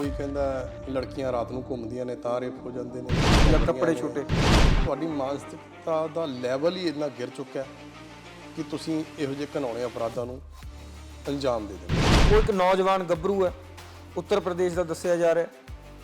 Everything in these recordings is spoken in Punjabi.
ਕੋਈ ਕਹਿੰਦਾ ਲੜਕੀਆਂ ਰਾਤ ਨੂੰ ਘੁੰਮਦੀਆਂ ਨੇ ਤਾਂ ਰੇਪ ਹੋ ਜਾਂਦੇ ਨੇ। ਜਾਂ ਕੱਪੜੇ ਛੋਟੇ। ਤੁਹਾਡੀ ਮਾਨਸਿਕਤਾ ਦਾ ਲੈਵਲ ਹੀ ਇੰਨਾ ਗਿਰ ਚੁੱਕਾ ਹੈ ਕਿ ਤੁਸੀਂ ਇਹੋ ਜਿਹੇ ਘਿਨਾਉਣੇ ਅਪਰਾਧਾਂ ਨੂੰ ਅੰਜਾਮ ਦੇ ਦਿੰਦੇ ਉਹ ਇੱਕ ਨੌਜਵਾਨ ਗੱਭਰੂ ਹੈ ਉੱਤਰ ਪ੍ਰਦੇਸ਼ ਦਾ ਦੱਸਿਆ ਜਾ ਰਿਹਾ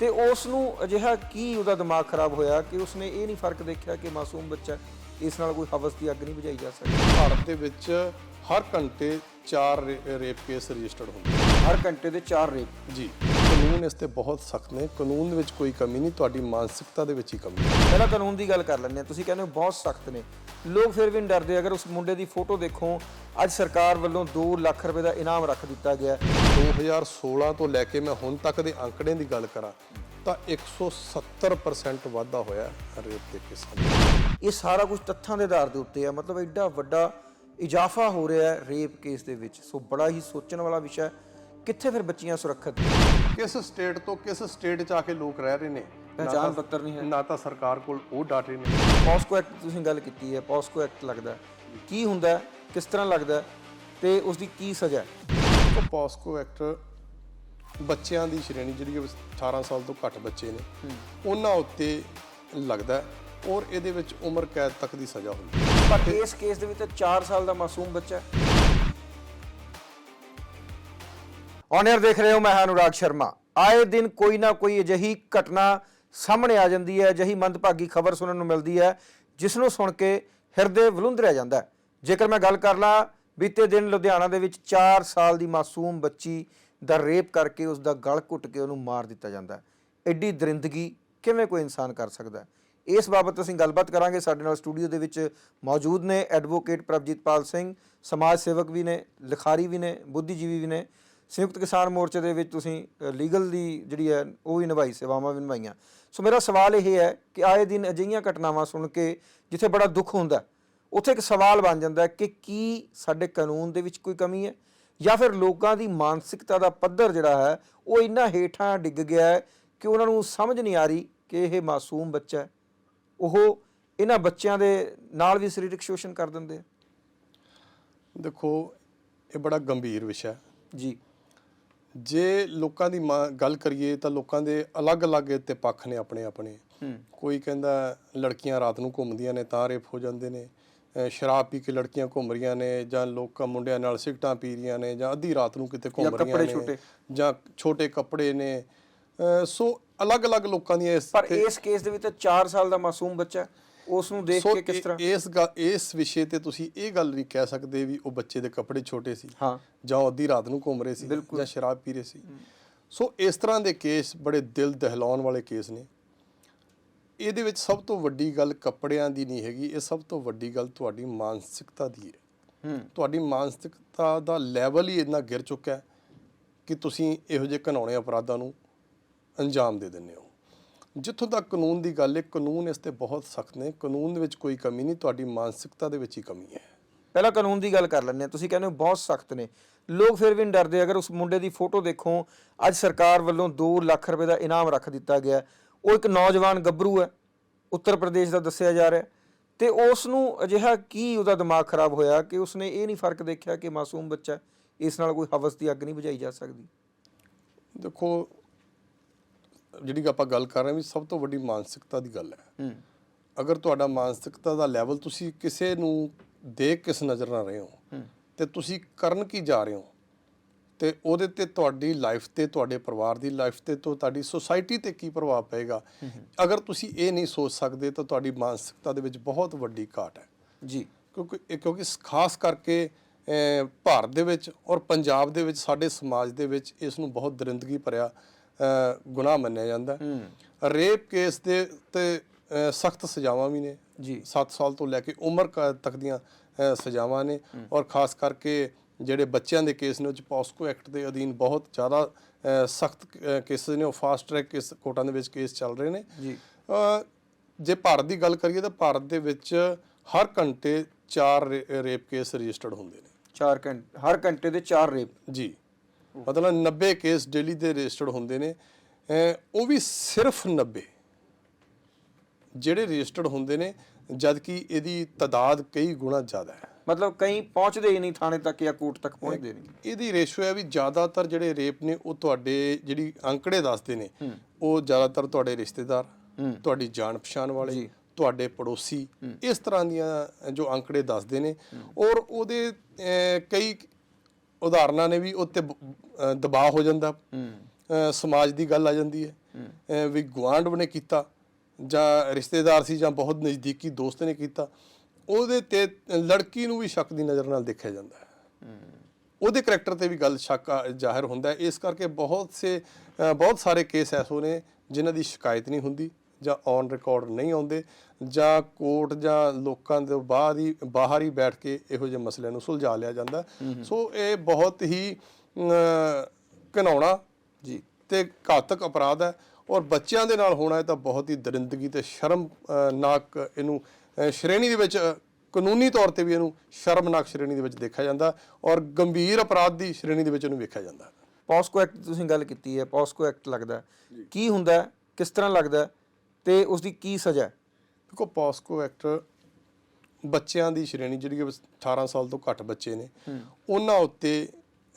ਤੇ ਉਸ ਨੂੰ ਅਜਿਹਾ ਕੀ ਉਹਦਾ ਦਿਮਾਗ ਖਰਾਬ ਹੋਇਆ ਕਿ ਉਸਨੇ ਇਹ ਨਹੀਂ ਫ਼ਰਕ ਦੇਖਿਆ ਕਿ ਮਾਸੂਮ ਬੱਚਾ ਇਸ ਨਾਲ ਕੋਈ ਹਵਸ ਦੀ ਅੱਗ ਨਹੀਂ ਬੁਝਾਈ ਜਾ ਸਕਦੀ? ਭਾਰਤ ਦੇ ਵਿੱਚ ਹਰ ਘੰਟੇ 4 ਰੇਪ ਕੇਸ ਰਜਿਸਟਰਡ ਹੁੰਦੇ। ਹਰ ਘੰਟੇ ਦੇ 4 ਰੇਪ। ਜੀ। ਕਾਨੂੰਨ ਇਸ ਤੇ ਬਹੁਤ ਸਖਤ ਨੇ। ਕਾਨੂੰਨ ਦੇ ਵਿੱਚ ਕੋਈ ਕਮੀ ਨਹੀਂ ਤੁਹਾਡੀ ਮਾਨਸਿਕਤਾ ਦੇ ਵਿੱਚ ਹੀ ਕਮੀ ਹੈ। ਪਹਿਲਾਂ ਕਾਨੂੰਨ ਦੀ ਗੱਲ ਕਰ ਲੈਂਦੇ ਹਾਂ। ਤੁਸੀਂ ਕਹਿੰਦੇ ਹੋ ਬਹੁਤ ਸਖਤ ਨੇ। ਲੋਕ ਫਿਰ ਵੀ ਨਹੀਂ ਡਰਦੇ। ਅਗਰ ਉਸ ਮੁੰਡੇ ਦੀ ਫੋਟੋ ਦੇਖੋ ਅੱਜ ਸਰਕਾਰ ਵੱਲੋਂ 2 ਲੱਖ ਰੁਪਏ ਦਾ ਇਨਾਮ ਰੱਖ ਦਿੱਤਾ ਗਿਆ ਹੈ। 2016 ਤੋਂ ਲੈ ਕੇ ਮੈਂ ਹੁਣ ਤੱਕ ਦੇ ਅੰਕੜੇ ਦੀ ਗੱਲ ਕਰਾਂ ਤਾਂ 170% ਵਾਧਾ ਹੋਇਆ ਰੇਪ ਦੇ ਕੇਸਾਂ ਵਿੱਚ ਇਹ ਸਾਰਾ ਕੁਝ ਤੱਥਾਂ ਦੇ ਆਧਾਰ ਦੇ ਉੱਤੇ ਹੈ। ਮਤਲਬ ਐਡਾ ਵੱਡਾ ਇਜ਼ਾਫਾ ਹੋ ਰਿਹਾ ਹੈ ਰੇਪ ਕੇਸ ਦੇ ਵਿੱਚ। ਸੋ ਬੜਾ ਹੀ ਸੋਚਣ ਵਾਲਾ ਵਿਸ਼ਾ ਹੈ। ਕਿੱਥੇ ਫਿਰ ਬੱਚੀਆਂ ਸੁਰੱਖਿਅਤ ਨੇ? ਕਿਸ ਸਟੇਟ ਤੋਂ ਕਿਸ ਸਟੇਟ 'ਚ ਆ ਕੇ ਲੋਕ ਰਹਿ ਰਹੇ ਨੇ? ਪਹਿਚਾਣ ਪੱਤਰ ਨਹੀਂ ਹੈ। ਨਾ ਤਾਂ ਸਰਕਾਰ ਕੋਲ ਉਹ ਡਾਟੇ ਨੇ ਪੋਸਕੋ ਐਕਟ ਤੁਸੀਂ ਗੱਲ ਕੀਤੀ ਹੈ ਪੋਸਕੋ ਐਕਟ ਲੱਗਦਾ। ਕੀ ਹੁੰਦਾ ਕਿਸ ਤਰ੍ਹਾਂ ਲੱਗਦਾ ਤੇ ਉਸ ਦੀ ਕੀ ਸਜ਼ਾ ਹੈ? ਪੋਸਕੋ ਐਕਟ ਬੱਚਿਆਂ ਦੀ ਸ਼੍ਰੇਣੀ ਜਿਹੜੀ ਕਿ 18 ਸਾਲ ਤੋਂ ਘੱਟ ਬੱਚੇ ਨੇ। ਉਹਨਾਂ ਉੱਤੇ ਲੱਗਦਾ ਔਰ ਇਹਦੇ ਵਿੱਚ ਉਮਰ ਕੈਦ ਤੱਕ ਦੀ ਸਜ਼ਾ ਹੁੰਦੀ ਹੈ। ਪਰ ਇਸ ਕੇਸ ਦੇ ਵਿੱਚ ਤਾਂ 4 ਸਾਲ ਦਾ ਮਾਸੂਮ ਬੱਚਾ ਹੈ ਔਨਰ ਦੇਖ ਰਹੇ ਹੋ ਮੈਂ ਹਾਂ ਅਨੁਰਾਗ ਸ਼ਰਮਾ। ਆਏ ਦਿਨ ਕੋਈ ਨਾ ਕੋਈ ਅਜਿਹੀ ਘਟਨਾ ਸਾਹਮਣੇ ਆ ਜਾਂਦੀ ਹੈ, ਅਜਿਹੀ ਮੰਦਭਾਗੀ ਖਬਰ ਸੁਣਨ ਨੂੰ ਮਿਲਦੀ ਹੈ ਜਿਸ ਨੂੰ ਸੁਣ ਕੇ ਹਿਰਦੇ ਵਿਲੁੰਦਰਿਆ ਜਾਂਦਾ ਹੈ। ਜੇਕਰ ਮੈਂ ਗੱਲ ਕਰ ਲਾਂ, ਬੀਤੇ ਦਿਨ ਲੁਧਿਆਣਾ ਦੇ ਵਿੱਚ 4 ਸਾਲ ਦੀ ਮਾਸੂਮ ਬੱਚੀ ਦਾ ਰੇਪ ਕਰਕੇ ਉਸ ਦਾ ਗਲ ਘੁੱਟ ਕੇ ਉਹਨੂੰ ਮਾਰ ਦਿੱਤਾ ਜਾਂਦਾ ਹੈ। ਐਡੀ ਦਰਿੰਦਗੀ ਕਿਵੇਂ ਕੋਈ ਇਨਸਾਨ ਕਰ ਸਕਦਾ ਹੈ? ਇਸ ਬਾਬਤ ਅਸੀਂ ਗੱਲਬਾਤ ਕਰਾਂਗੇ। ਸਾਡੇ ਨਾਲ ਸਟੂਡੀਓ ਦੇ ਵਿੱਚ ਮੌਜੂਦ ਨੇ ਐਡਵੋਕੇਟ ਪ੍ਰਭਜੀਤਪਾਲ ਸਿੰਘ, ਸਮਾਜ ਸੇਵਕ ਵੀ ਨੇ, ਲਿਖਾਰੀ ਵੀ ਨੇ, ਬੁੱਧੀਜੀਵੀ ਵੀ ਨੇ। ਸੰਯੁਕਤ ਕਿਸਾਨ ਮੋਰਚੇ ਦੇ ਵਿੱਚ ਤੁਸੀਂ ਲੀਗਲ ਦੀ ਜਿਹੜੀ ਹੈ ਉਹ ਵੀ ਨਿਭਾਈ ਸੇਵਾਵਾਂ ਵੀ ਨਿਭਾਈਆਂ। ਸੋ ਮੇਰਾ ਸਵਾਲ ਇਹ ਹੈ ਕਿ ਆਏ ਦਿਨ ਅਜਿਹੀਆਂ ਘਟਨਾਵਾਂ ਸੁਣ ਕੇ ਜਿੱਥੇ ਬੜਾ ਦੁੱਖ ਹੁੰਦਾ ਉੱਥੇ ਇੱਕ ਸਵਾਲ ਬਣ ਜਾਂਦਾ ਕਿ ਕੀ ਸਾਡੇ ਕਾਨੂੰਨ ਦੇ ਵਿੱਚ ਕੋਈ ਕਮੀ ਹੈ? ਜਾਂ ਫਿਰ ਲੋਕਾਂ ਦੀ ਮਾਨਸਿਕਤਾ ਦਾ ਪੱਧਰ ਜਿਹੜਾ ਹੈ ਉਹ ਇੰਨਾ ਹੇਠਾਂ ਡਿੱਗ ਗਿਆ ਹੈ ਕਿ ਉਹਨਾਂ ਨੂੰ ਸਮਝ ਨਹੀਂ ਆ ਰਹੀ ਕਿ ਇਹ ਮਾਸੂਮ ਬੱਚਾ ਹੈ। ਉਹ ਇਹਨਾਂ ਬੱਚਿਆਂ ਦੇ ਨਾਲ ਵੀ ਸਰੀਰਕ ਸ਼ੋਸ਼ਣ ਕਰ ਦਿੰਦੇ ਆ। ਦੇਖੋ ਇਹ ਬੜਾ ਗੰਭੀਰ ਵਿਸ਼ਾ ਹੈ। ਜੀ। ਜੇ ਲੋਕਾਂ ਦੀ ਗੱਲ ਕਰੀਏ ਤਾਂ ਲੋਕਾਂ ਦੇ ਅਲੱਗ-ਅਲੱਗ ਤੇ ਪੱਖ ਨੇ ਆਪਣੇ ਆਪਣੇ। ਹੂੰ। ਕੋਈ ਕਹਿੰਦਾ ਲੜਕੀਆਂ ਰਾਤ ਨੂੰ ਘੁੰਮਦੀਆਂ ਨੇ ਤਾਂ ਰੇਪ ਹੋ ਜਾਂਦੇ ਨੇ। ਸ਼ਰਾਬ ਪੀ ਕੇ ਲੜਕੀਆਂ ਘੁੰਮ ਰਹੀਆਂ ਨੇ ਜਾਂ ਲੋਕਾਂ ਮੁੰਡਿਆਂ ਨਾਲ ਸਿਗਟਾਂ ਪੀ ਰਹੀਆਂ ਨੇ ਜਾਂ ਅੱਧੀ ਰਾਤ ਨੂੰ ਕਿਤੇ ਘੁੰਮ ਰਹੀਆਂ ਨੇ ਛੋਟੇ। ਜਾਂ ਛੋਟੇ ਕੱਪੜੇ ਨੇ। ਸੋ ਅਲੱਗ-ਅਲੱਗ ਲੋਕਾਂ ਦੀਆਂ ਇਸ ਪਰ ਇਸ ਕੇਸ ਦੇ ਵਿੱਚ ਤਾਂ 4 ਸਾਲ ਦਾ ਮਾਸੂਮ ਬੱਚਾ ਉਸ ਨੂੰ ਦੇਖ ਕੇ ਕਿਸ ਤਰ੍ਹਾਂ? ਇਸ ਇਸ ਵਿਸ਼ੇ ਤੇ ਤੁਸੀਂ ਇਹ ਗੱਲ ਨਹੀਂ ਕਹਿ ਸਕਦੇ ਵੀ ਉਹ ਬੱਚੇ ਦੇ ਕੱਪੜੇ ਛੋਟੇ ਸੀ ਹਾਂ। ਜਾਂ ਉਹ ਅੱਧੀ ਰਾਤ ਨੂੰ ਘੁੰਮ ਰਹੇ ਸੀ ਜਾਂ ਸ਼ਰਾਬ ਪੀ ਰਹੇ ਸੀ। ਸੋ ਇਸ ਤਰ੍ਹਾਂ ਦੇ ਕੇਸ ਬੜੇ ਦਿਲ ਦਹਿਲਾਉਣ ਵਾਲੇ ਕੇਸ ਨੇ। ਇਹਦੇ ਵਿੱਚ ਸਭ ਤੋਂ ਵੱਡੀ ਗੱਲ ਕੱਪੜਿਆਂ ਦੀ ਨਹੀਂ ਹੈਗੀ ਇਹ ਸਭ ਤੋਂ ਵੱਡੀ ਗੱਲ ਤੁਹਾਡੀ ਮਾਨਸਿਕਤਾ ਦੀ ਹੈ। ਤੁਹਾਡੀ ਮਾਨਸਿਕਤਾ ਦਾ ਲੈਵਲ ਹੀ ਇੰਨਾ ਗਿਰ ਚੁੱਕਾ ਹੈ ਕਿ ਤੁਸੀਂ ਇਹੋ ਜਿਹੇ ਘਿਨਾਉਣੇ ਅਪਰਾਧਾਂ ਨੂੰ ਅੰਜਾਮ ਦੇ ਦਿੰਦੇ ਹੋ। ਜਿੱਥੋਂ ਤੱਕ ਕਾਨੂੰਨ ਦੀ ਗੱਲ ਹੈ ਕਾਨੂੰਨ ਇਸ ਤੇ ਬਹੁਤ ਸਖਤ ਨੇ। ਕਾਨੂੰਨ ਦੇ ਵਿੱਚ ਕੋਈ ਕਮੀ ਨਹੀਂ ਤੁਹਾਡੀ ਮਾਨਸਿਕਤਾ ਦੇ ਵਿੱਚ ਹੀ ਕਮੀ ਹੈ। ਪਹਿਲਾਂ ਕਾਨੂੰਨ ਦੀ ਗੱਲ ਕਰ ਲੈਂਦੇ ਹਾਂ। ਤੁਸੀਂ ਕਹਿੰਦੇ ਹੋ ਬਹੁਤ ਸਖਤ ਨੇ। ਲੋਕ ਫਿਰ ਵੀ ਨਹੀਂ ਡਰਦੇ। ਅਗਰ ਉਸ ਮੁੰਡੇ ਦੀ ਫੋਟੋ ਦੇਖੋ ਅੱਜ ਸਰਕਾਰ ਵੱਲੋਂ 2 ਲੱਖ ਰੁਪਏ ਦਾ ਇਨਾਮ ਰੱਖ ਦਿੱਤਾ ਗਿਆ। ਉਹ ਇੱਕ ਨੌਜਵਾਨ ਗੱਭਰੂ ਹੈ। ਉੱਤਰ ਪ੍ਰਦੇਸ਼ ਦਾ ਦੱਸਿਆ ਜਾ ਰਿਹਾ ਤੇ ਉਸ ਨੂੰ ਅਜਿਹਾ ਕੀ ਉਹਦਾ ਦਿਮਾਗ ਖਰਾਬ ਹੋਇਆ ਕਿ ਉਸਨੇ ਇਹ ਨਹੀਂ ਫ਼ਰਕ ਦੇਖਿਆ ਕਿ ਮਾਸੂਮ ਬੱਚਾ ਇਸ ਨਾਲ ਕੋਈ ਹਵਸ ਦੀ ਅੱਗ ਨਹੀਂ ਬੁਝਾਈ ਜਾ ਸਕਦੀ? ਦੇਖੋ ਜਿਹੜੀ ਆਪਾਂ ਗੱਲ ਕਰ ਰਹੇ ਹਾਂ ਵੀ ਸਭ ਤੋਂ ਵੱਡੀ ਮਾਨਸਿਕਤਾ ਦੀ ਗੱਲ ਹੈ। ਅਗਰ ਤੁਹਾਡਾ ਮਾਨਸਿਕਤਾ ਦਾ ਲੈਵਲ ਤੁਸੀਂ ਕਿਸੇ ਨੂੰ ਦੇਖ ਕਿਸ ਨਜ਼ਰ ਨਾਲ ਰਹੇ ਹੋ ਤੇ ਤੁਸੀਂ ਕਰਨ ਕੀ ਜਾ ਰਹੇ ਹੋ ਤੇ ਉਹਦੇ ਤੇ ਤੁਹਾਡੀ ਲਾਈਫ ਤੇ ਤੁਹਾਡੇ ਪਰਿਵਾਰ ਦੀ ਲਾਈਫ ਤੇ ਤੋਂ ਤੁਹਾਡੀ ਸੋਸਾਇਟੀ ਤੇ ਕੀ ਪ੍ਰਭਾਵ ਪਏਗਾ। ਅਗਰ ਤੁਸੀਂ ਇਹ ਨਹੀਂ ਸੋਚ ਸਕਦੇ ਤਾਂ ਤੁਹਾਡੀ ਮਾਨਸਿਕਤਾ ਦੇ ਵਿੱਚ ਬਹੁਤ ਵੱਡੀ ਘਾਟ ਹੈ। ਜੀ। ਕਿਉਂਕਿ ਕਿਉਂਕਿ ਖਾਸ ਕਰਕੇ ਭਾਰਤ ਦੇ ਵਿੱਚ ਔਰ ਪੰਜਾਬ ਦੇ ਵਿੱਚ ਸਾਡੇ ਸਮਾਜ ਦੇ ਵਿੱਚ ਇਸ ਨੂੰ ਬਹੁਤ ਦਰਿੰਦਗੀ ਭਰਿਆ ਗੁਨਾਹ ਮੰਨਿਆ ਜਾਂਦਾ ਰੇਪ ਕੇਸ ਦੇ ਤੇ ਸਖਤ ਸਜ਼ਾਵਾਂ ਵੀ ਨੇ। ਜੀ। 7 ਸਾਲ ਤੋਂ ਲੈ ਕੇ ਉਮਰ ਤੱਕ ਦੀਆਂ ਸਜ਼ਾਵਾਂ ਨੇ। ਔਰ ਖਾਸ ਕਰਕੇ ਜਿਹੜੇ ਬੱਚਿਆਂ ਦੇ ਕੇਸ ਨੇ ਉਹ 'ਚ ਪੋਸਕੋ ਐਕਟ ਦੇ ਅਧੀਨ ਬਹੁਤ ਜ਼ਿਆਦਾ ਸਖਤ ਕੇਸ ਨੇ। ਉਹ ਫਾਸਟ ਟਰੈਕ ਕੇਸ ਕੋਰਟਾਂ ਦੇ ਵਿੱਚ ਕੇਸ ਚੱਲ ਰਹੇ ਨੇ। ਜੀ। ਜੇ ਭਾਰਤ ਦੀ ਗੱਲ ਕਰੀਏ ਤਾਂ ਭਾਰਤ ਦੇ ਵਿੱਚ ਹਰ ਘੰਟੇ 4 ਰੇਪ ਕੇਸ ਰਜਿਸਟਰਡ ਹੁੰਦੇ ਨੇ। 4 ਘੰਟੇ ਹਰ ਘੰਟੇ ਦੇ 4 ਰੇਪ। ਜੀ। ਮਤਲਬ 90 ਕੇਸ ਡੇਲੀ ਦੇ ਰਜਿਸਟਰਡ ਹੁੰਦੇ ਨੇ ਉਹ ਵੀ ਸਿਰਫ 90 ਜਿਹੜੇ ਰਜਿਸਟਰਡ ਹੁੰਦੇ ਨੇ ਜਦ ਕਿ ਇਹਦੀ ਤਦਾਦ ਕਈ ਗੁਣਾ ਜ਼ਿਆਦਾ ਹੈ। ਮਤਲਬ ਕਈ ਪਹੁੰਚਦੇ ਹੀ ਨਹੀਂ ਥਾਣੇ ਤੱਕ ਜਾਂ ਕੋਰਟ ਤੱਕ ਪਹੁੰਚਦੇ ਨਹੀਂ। ਇਹਦੀ ਰੇਸ਼ੋ ਹੈ ਵੀ ਜ਼ਿਆਦਾਤਰ ਜਿਹੜੇ ਰੇਪ ਨੇ ਉਹ ਤੁਹਾਡੇ ਜਿਹੜੀ ਅੰਕੜੇ ਦੱਸਦੇ ਨੇ ਉਹ ਜ਼ਿਆਦਾਤਰ ਤੁਹਾਡੇ ਰਿਸ਼ਤੇਦਾਰ ਤੁਹਾਡੀ ਜਾਣ ਪਛਾਣ ਵਾਲੇ ਤੁਹਾਡੇ ਪੜੋਸੀ ਇਸ ਤਰ੍ਹਾਂ ਦੀਆਂ ਜੋ ਅੰਕੜੇ ਦੱਸਦੇ ਨੇ। ਔਰ ਉਹਦੇ ਕਈ ਉਦਾਹਰਨਾਂ ਨੇ ਵੀ ਉੱਤੇ ਦਬਾਅ ਹੋ ਜਾਂਦਾ। ਸਮਾਜ ਦੀ ਗੱਲ ਆ ਜਾਂਦੀ ਹੈ। ਵੀ ਗੁਆਂਢ ਨੇ ਕੀਤਾ ਜਾਂ ਰਿਸ਼ਤੇਦਾਰ ਸੀ ਜਾਂ ਬਹੁਤ ਨਜ਼ਦੀਕੀ ਦੋਸਤ ਨੇ ਕੀਤਾ ਉਹਦੇ ਤੇ ਲੜਕੀ ਨੂੰ ਵੀ ਸ਼ੱਕ ਦੀ ਨਜ਼ਰ ਨਾਲ ਦੇਖਿਆ ਜਾਂਦਾ ਹੈ। ਉਹਦੇ ਕਰੈਕਟਰ ਤੇ ਵੀ ਗੱਲ ਸ਼ੱਕ ਜ਼ਾਹਿਰ ਹੁੰਦਾ ਹੈ। ਇਸ ਕਰਕੇ ਬਹੁਤ ਸੇ ਬਹੁਤ ਸਾਰੇ ਕੇਸ ਐਸੋ ਨੇ ਜਿਨ੍ਹਾਂ ਦੀ ਸ਼ਿਕਾਇਤ ਨਹੀਂ ਹੁੰਦੀ ਜਾਂ ਔਨ ਰਿਕਾਰਡ ਨਹੀਂ ਆਉਂਦੇ। ਜਾਂ ਕੋਰਟ ਜਾਂ ਲੋਕਾਂ ਦੇ ਬਾਹਰ ਹੀ ਬਾਹਰ ਹੀ ਬੈਠ ਕੇ ਇਹੋ ਜਿਹੇ ਮਸਲਿਆਂ ਨੂੰ ਸੁਲਝਾ ਲਿਆ ਜਾਂਦਾ ਸੋ ਇਹ ਬਹੁਤ ਹੀ ਘਿਨਾਉਣਾ ਜੀ ਤੇ ਘਾਤਕ ਅਪਰਾਧ ਹੈ ਔਰ ਬੱਚਿਆਂ ਦੇ ਨਾਲ ਹੋਣਾ ਇਹ ਤਾਂ ਬਹੁਤ ਹੀ ਦਰਿੰਦਗੀ ਤੇ ਸ਼ਰਮਨਾਕ ਇਹਨੂੰ ਸ਼੍ਰੇਣੀ ਦੇ ਵਿੱਚ ਕਾਨੂੰਨੀ ਤੌਰ ਤੇ ਵੀ ਇਹਨੂੰ ਸ਼ਰਮਨਾਕ ਸ਼੍ਰੇਣੀ ਦੇ ਵਿੱਚ ਦੇਖਿਆ ਜਾਂਦਾ ਔਰ ਗੰਭੀਰ ਅਪਰਾਧ ਦੀ ਸ਼੍ਰੇਣੀ ਦੇ ਵਿੱਚ ਇਹਨੂੰ ਵੇਖਿਆ ਜਾਂਦਾ ਪੋਸਕੋ ਐਕਟ ਤੁਸੀਂ ਗੱਲ ਕੀਤੀ ਹੈ ਪੋਸਕੋ ਐਕਟ ਲੱਗਦਾ। ਕੀ ਹੁੰਦਾ? ਕਿਸ ਤਰ੍ਹਾਂ ਲੱਗਦਾ? ਤੇ ਉਸ ਦੀ ਕੀ ਸਜ਼ਾ ਹੈ ਦੇਖੋ ਪੋਸਕੋ ਐਕਟ ਬੱਚਿਆਂ ਦੀ ਸ਼੍ਰੇਣੀ ਜਿਹੜੀ ਕਿ 18 ਸਾਲ ਤੋਂ ਘੱਟ ਬੱਚੇ ਨੇ ਉਹਨਾਂ ਉੱਤੇ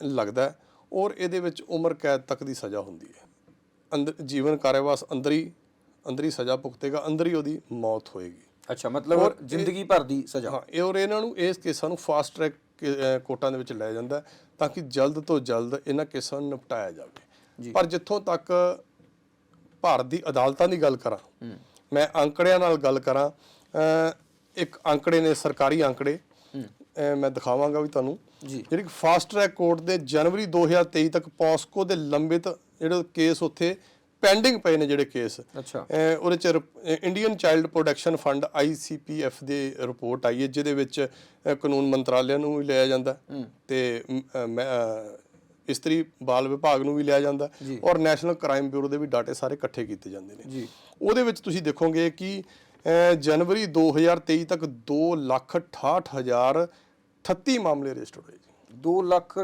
ਲੱਗਦਾ ਔਰ ਇਹਦੇ ਵਿੱਚ ਉਮਰ ਕੈਦ ਤੱਕ ਦੀ ਸਜ਼ਾ ਹੁੰਦੀ ਹੈ। ਅੰਦਰ ਜੀਵਨ ਕਾਰਾਵਾਸ ਅੰਦਰ ਹੀ ਅੰਦਰ ਹੀ ਸਜ਼ਾ ਭੁਗਤੇਗਾ ਅੰਦਰ ਹੀ ਉਹਦੀ ਮੌਤ ਹੋਏਗੀ। ਅੱਛਾ ਮਤਲਬ ਜ਼ਿੰਦਗੀ ਭਰ ਦੀ ਸਜ਼ਾ। ਹਾਂ ਇਹ ਔਰ ਇਹਨਾਂ ਨੂੰ ਇਸ ਕੇਸਾਂ ਨੂੰ ਫਾਸਟ ਟਰੈਕ ਕੋਰਟਾਂ ਦੇ ਵਿੱਚ ਲੈ ਜਾਂਦਾ ਤਾਂ ਕਿ ਜਲਦ ਤੋਂ ਜਲਦ ਇਹਨਾਂ ਕੇਸਾਂ ਨੂੰ ਨਿਪਟਾਇਆ ਜਾਵੇ। ਪਰ ਜਿੱਥੋਂ ਤੱਕ ਭਾਰਤ ਦੀ ਅਦਾਲਤਾਂ ਦੀ ਗੱਲ ਕਰਾਂ ਮੈਂ ਅੰਕੜਿਆਂ ਨਾਲ ਗੱਲ ਕਰਾਂ ਇੱਕ ਅੰਕੜੇ ਨੇ ਸਰਕਾਰੀ ਅੰਕੜੇ ਮੈਂ ਦਿਖਾਵਾਂਗਾ ਵੀ ਤੁਹਾਨੂੰ। ਜਿਹੜੀ ਫਾਸਟ ਟਰੈਕ ਕੋਰਟ ਦੇ ਜਨਵਰੀ 2023 ਤੱਕ ਪੋਸਕੋ ਦੇ ਲੰਬਿਤ ਜਿਹੜੇ ਕੇਸ ਉੱਥੇ ਪੈਂਡਿੰਗ ਪਏ ਨੇ ਜਿਹੜੇ ਕੇਸ ਅੱਛਾ। ਉਹਦੇ ਚ Indian child protection fund ICPF ਦੇ ਰਿਪੋਰਟ ਆਈ ਹੈ ਜਿਹਦੇ ਵਿੱਚ ਕਾਨੂੰਨ ਮੰਤਰਾਲਿਆਂ ਨੂੰ ਵੀ ਲਿਆ ਜਾਂਦਾ। ਤੇ ਇਸਤਰੀ ਬਾਲ ਵਿਭਾਗ ਨੂੰ ਵੀ ਲਿਆ ਜਾਂਦਾ ਔਰ ਨੈਸ਼ਨਲ ਕ੍ਰਾਈਮ ਬਿਊਰੋ ਦੇ ਵੀ ਡਾਟੇ ਸਾਰੇ ਇਕੱਠੇ ਕੀਤੇ ਜਾਂਦੇ ਨੇ। ਜੀ। ਉਹਦੇ ਵਿੱਚ ਤੁਸੀਂ ਦੇਖੋਗੇ ਕਿ ਜਨਵਰੀ 2023 ਤੱਕ 268038 ਮਾਮਲੇ ਰਜਿਸਟਰ ਹੋਏ ਜੀ। 2 ਲੱਖ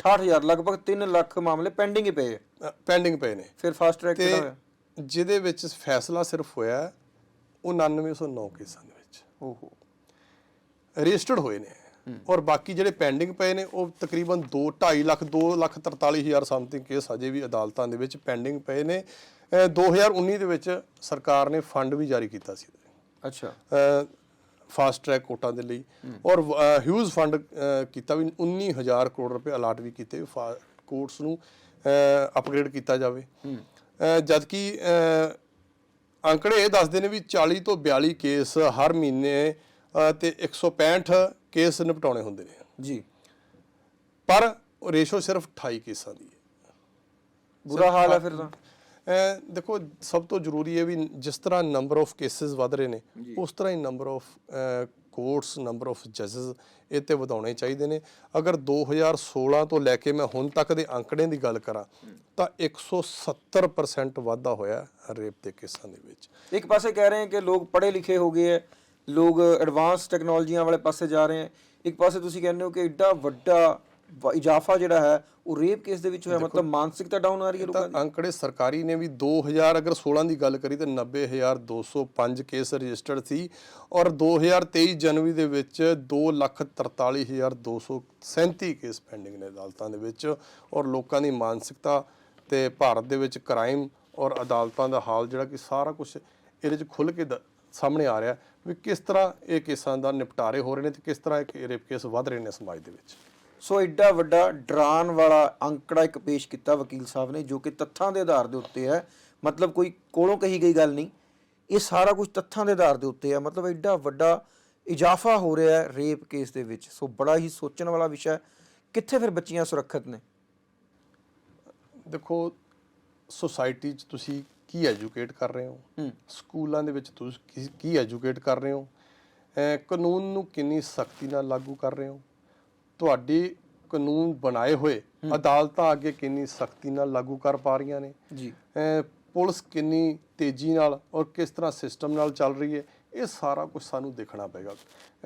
68000 ਲਗਭਗ 3 ਲੱਖ ਮਾਮਲੇ ਪੈਂਡਿੰਗ ਹੀ ਪਏ ਪੈਂਡਿੰਗ ਪਏ ਨੇ। ਫਿਰ ਫਾਸਟ ਟਰੈਕ ਕਿਹੜਾ ਹੋਇਆ? ਜਿਹਦੇ ਵਿੱਚ ਫੈਸਲਾ ਸਿਰਫ ਹੋਇਆ ਉਹ 9909 ਕੇਸਾਂ ਦੇ ਵਿੱਚ। ਓਹੋ। ਰਜਿਸਟਰਡ ਹੋਏ ਨੇ। ਔਰ ਬਾਕੀ ਜਿਹੜੇ ਪੈਂਡਿੰਗ ਪਏ ਨੇ ਉਹ ਤਕਰੀਬਨ 2 2.5 ਲੱਖ 2 ਲੱਖ 43 ਹਜ਼ਾਰ ਸਮਥਿੰਗ ਕੇਸ ਅਜੇ ਵੀ ਅਦਾਲਤਾਂ ਦੇ ਵਿੱਚ ਪੈਂਡਿੰਗ ਪਏ ਨੇ। ਅਹ 2019 ਦੇ ਵਿੱਚ ਸਰਕਾਰ ਨੇ ਫੰਡ ਵੀ ਜਾਰੀ ਕੀਤਾ ਸੀ। ਅੱਛਾ। ਫਾਸਟ ਟਰੈਕ ਕੋਟਾਂ ਦੇ ਲਈ। ਔਰ ਹਿਊਜ ਫੰਡ ਕੀਤਾ ਵੀ 19000 ਕਰੋੜ ਰੁਪਏ ਅਲਾਟ ਵੀ ਕੀਤੇ ਕੋਰਟਸ ਨੂੰ ਅਪਗ੍ਰੇਡ ਕੀਤਾ ਜਾਵੇ। ਜਦ ਕਿ ਅੰਕੜੇ ਇਹ ਦੱਸਦੇ ਨੇ ਵੀ 40 ਤੋਂ 42 ਕੇਸ ਹਰ ਮਹੀਨੇ ਤੇ 165 ਕੇਸ ਨਿਪਟਾਉਣੇ ਹੁੰਦੇ ਨੇ। ਜੀ। ਪਰ ਰੇਸ਼ੋ ਸਿਰਫ 28 ਕੇਸਾਂ ਦੀ ਹੈ। ਬੁਰਾ ਹਾਲ ਹੈ ਫਿਰ ਤਾਂ। ਦੇਖੋ ਸਭ ਤੋਂ ਜ਼ਰੂਰੀ ਹੈ ਵੀ ਜਿਸ ਤਰ੍ਹਾਂ ਨੰਬਰ ਆਫ ਕੇसेस ਵਧ ਰਹੇ ਨੇ ਉਸ ਤਰ੍ਹਾਂ ਹੀ number of courts number of ਜੱਜਸ ਇਹ ਤੇ ਵਧਾਉਣੇ ਚਾਹੀਦੇ ਨੇ। ਅਗਰ 2016 ਤੋਂ ਲੈ ਕੇ ਮੈਂ ਹੁਣ ਤੱਕ ਦੇ ਅੰਕੜਿਆਂ ਦੀ ਗੱਲ ਕਰਾਂ ਤਾਂ 170% ਵਾਧਾ ਹੋਇਆ ਰੇਪ ਦੇ ਕੇਸਾਂ ਦੇ ਵਿੱਚ। ਇੱਕ ਪਾਸੇ ਕਹਿ ਰਹੇ ਕਿ ਲੋਕ ਪੜ੍ਹੇ ਲਿਖੇ ਹੋ ਗਏ ਹੈ ਲੋਕ ਐਡਵਾਂਸ ਟੈਕਨੋਲੋਜੀਆਂ ਵਾਲੇ ਪਾਸੇ ਜਾ ਰਹੇ ਹੈ। ਇੱਕ ਪਾਸੇ ਤੁਸੀਂ ਕਹਿੰਦੇ ਹੋ ਕਿ ਐਡਾ ਵੱਡਾ ਇਜ਼ਾਫਾ ਜਿਹੜਾ ਹੈ ਉਹ ਰੇਪ ਕੇਸ ਦੇ ਵਿੱਚ ਹੋਇਆ। ਮਤਲਬ ਮਾਨਸਿਕਤਾ ਡਾਊਨ ਆ ਰਹੀ ਹੈ ਲੋਕਾਂ ਤਾਂ ਅੰਕੜੇ ਸਰਕਾਰੀ ਨੇ ਵੀ 2000 ਅਗਰ 16 ਦੀ ਗੱਲ ਕਰੀ ਤਾਂ 90205 ਕੇਸ ਰਜਿਸਟਰਡ ਸੀ ਔਰ 2023 ਜਨਵਰੀ ਦੇ ਵਿੱਚ 243237 ਕੇਸ ਪੈਂਡਿੰਗ ਨੇ ਅਦਾਲਤਾਂ ਦੇ ਵਿੱਚ ਔਰ ਲੋਕਾਂ ਦੀ ਮਾਨਸਿਕਤਾ ਤੇ ਭਾਰਤ ਦੇ ਵਿੱਚ ਕ੍ਰਾਈਮ ਔਰ ਅਦਾਲਤਾਂ ਦਾ ਹਾਲ ਜਿਹੜਾ ਕਿ ਸਾਰਾ ਕੁਝ ਇਹਦੇ 'ਚ ਖੁੱਲ ਕੇ ਦ- ਸਾਹਮਣੇ ਆ ਰਿਹਾ ਵੀ ਕਿਸ ਤਰ੍ਹਾਂ ਇਹ ਕੇਸਾਂ ਦਾ ਨਿਪਟਾਰੇ ਹੋ ਰਹੇ ਨੇ ਤੇ ਕਿਸ ਤਰ੍ਹਾਂ ਇਹ ਰੇਪ ਕੇਸ ਵੱਧ ਰਹੇ ਨੇ ਸਮਾਜ ਦੇ ਵਿੱਚ। ਸੋ ਐਡਾ ਵੱਡਾ ਡਰਾਨ ਵਾਲਾ ਅੰਕੜਾ ਇੱਕ ਪੇਸ਼ ਕੀਤਾ ਵਕੀਲ ਸਾਹਿਬ ਨੇ ਜੋ ਕਿ ਤੱਥਾਂ ਦੇ ਆਧਾਰ ਦੇ ਉੱਤੇ ਹੈ। ਮਤਲਬ ਕੋਈ ਕੋਲੋਂ ਕਹੀ ਗਈ ਗੱਲ ਨਹੀਂ। ਇਹ ਸਾਰਾ ਕੁਝ ਤੱਥਾਂ ਦੇ ਆਧਾਰ ਦੇ ਉੱਤੇ ਹੈ। ਮਤਲਬ ਐਡਾ ਵੱਡਾ ਇਜ਼ਾਫਾ ਹੋ ਰਿਹਾ ਹੈ ਰੇਪ ਕੇਸ ਦੇ ਵਿੱਚ। ਸੋ ਬੜਾ ਹੀ ਸੋਚਣ ਵਾਲਾ ਵਿਸ਼ਾ ਹੈ। ਕਿੱਥੇ ਫਿਰ ਬੱਚੀਆਂ ਸੁਰੱਖਿਅਤ ਨੇ? ਦੇਖੋ ਸੁਸਾਇਟੀ 'ਚ ਤੁਸੀਂ ਕੀ ਐਜੂਕੇਟ ਕਰ ਰਹੇ ਹੋ? ਸਕੂਲਾਂ ਦੇ ਵਿੱਚ ਤੁਸੀਂ ਕੀ- ਐਜੂਕੇਟ ਕਰ ਰਹੇ ਹੋ? ਕਾਨੂੰਨ ਨੂੰ ਕਿੰਨੀ ਸਖਤੀ ਨਾਲ ਲਾਗੂ ਕਰ ਰਹੇ ਹੋ? ਤੁਹਾਡੇ ਕਾਨੂੰਨ ਬਣਾਏ ਹੋਏ ਅਦਾਲਤਾਂ ਅੱਗੇ ਕਿੰਨੀ ਸਖਤੀ ਨਾਲ ਲਾਗੂ ਕਰ ਪਾ ਰਹੀਆਂ ਨੇ? ਜੀ। ਪੁਲਿਸ ਕਿੰਨੀ ਤੇਜ਼ੀ ਨਾਲ ਔਰ ਕਿਸ ਤਰ੍ਹਾਂ ਸਿਸਟਮ ਨਾਲ ਚੱਲ ਰਹੀ ਹੈ? ਇਹ ਸਾਰਾ ਕੁਝ ਸਾਨੂੰ ਦੇਖਣਾ ਪਏਗਾ।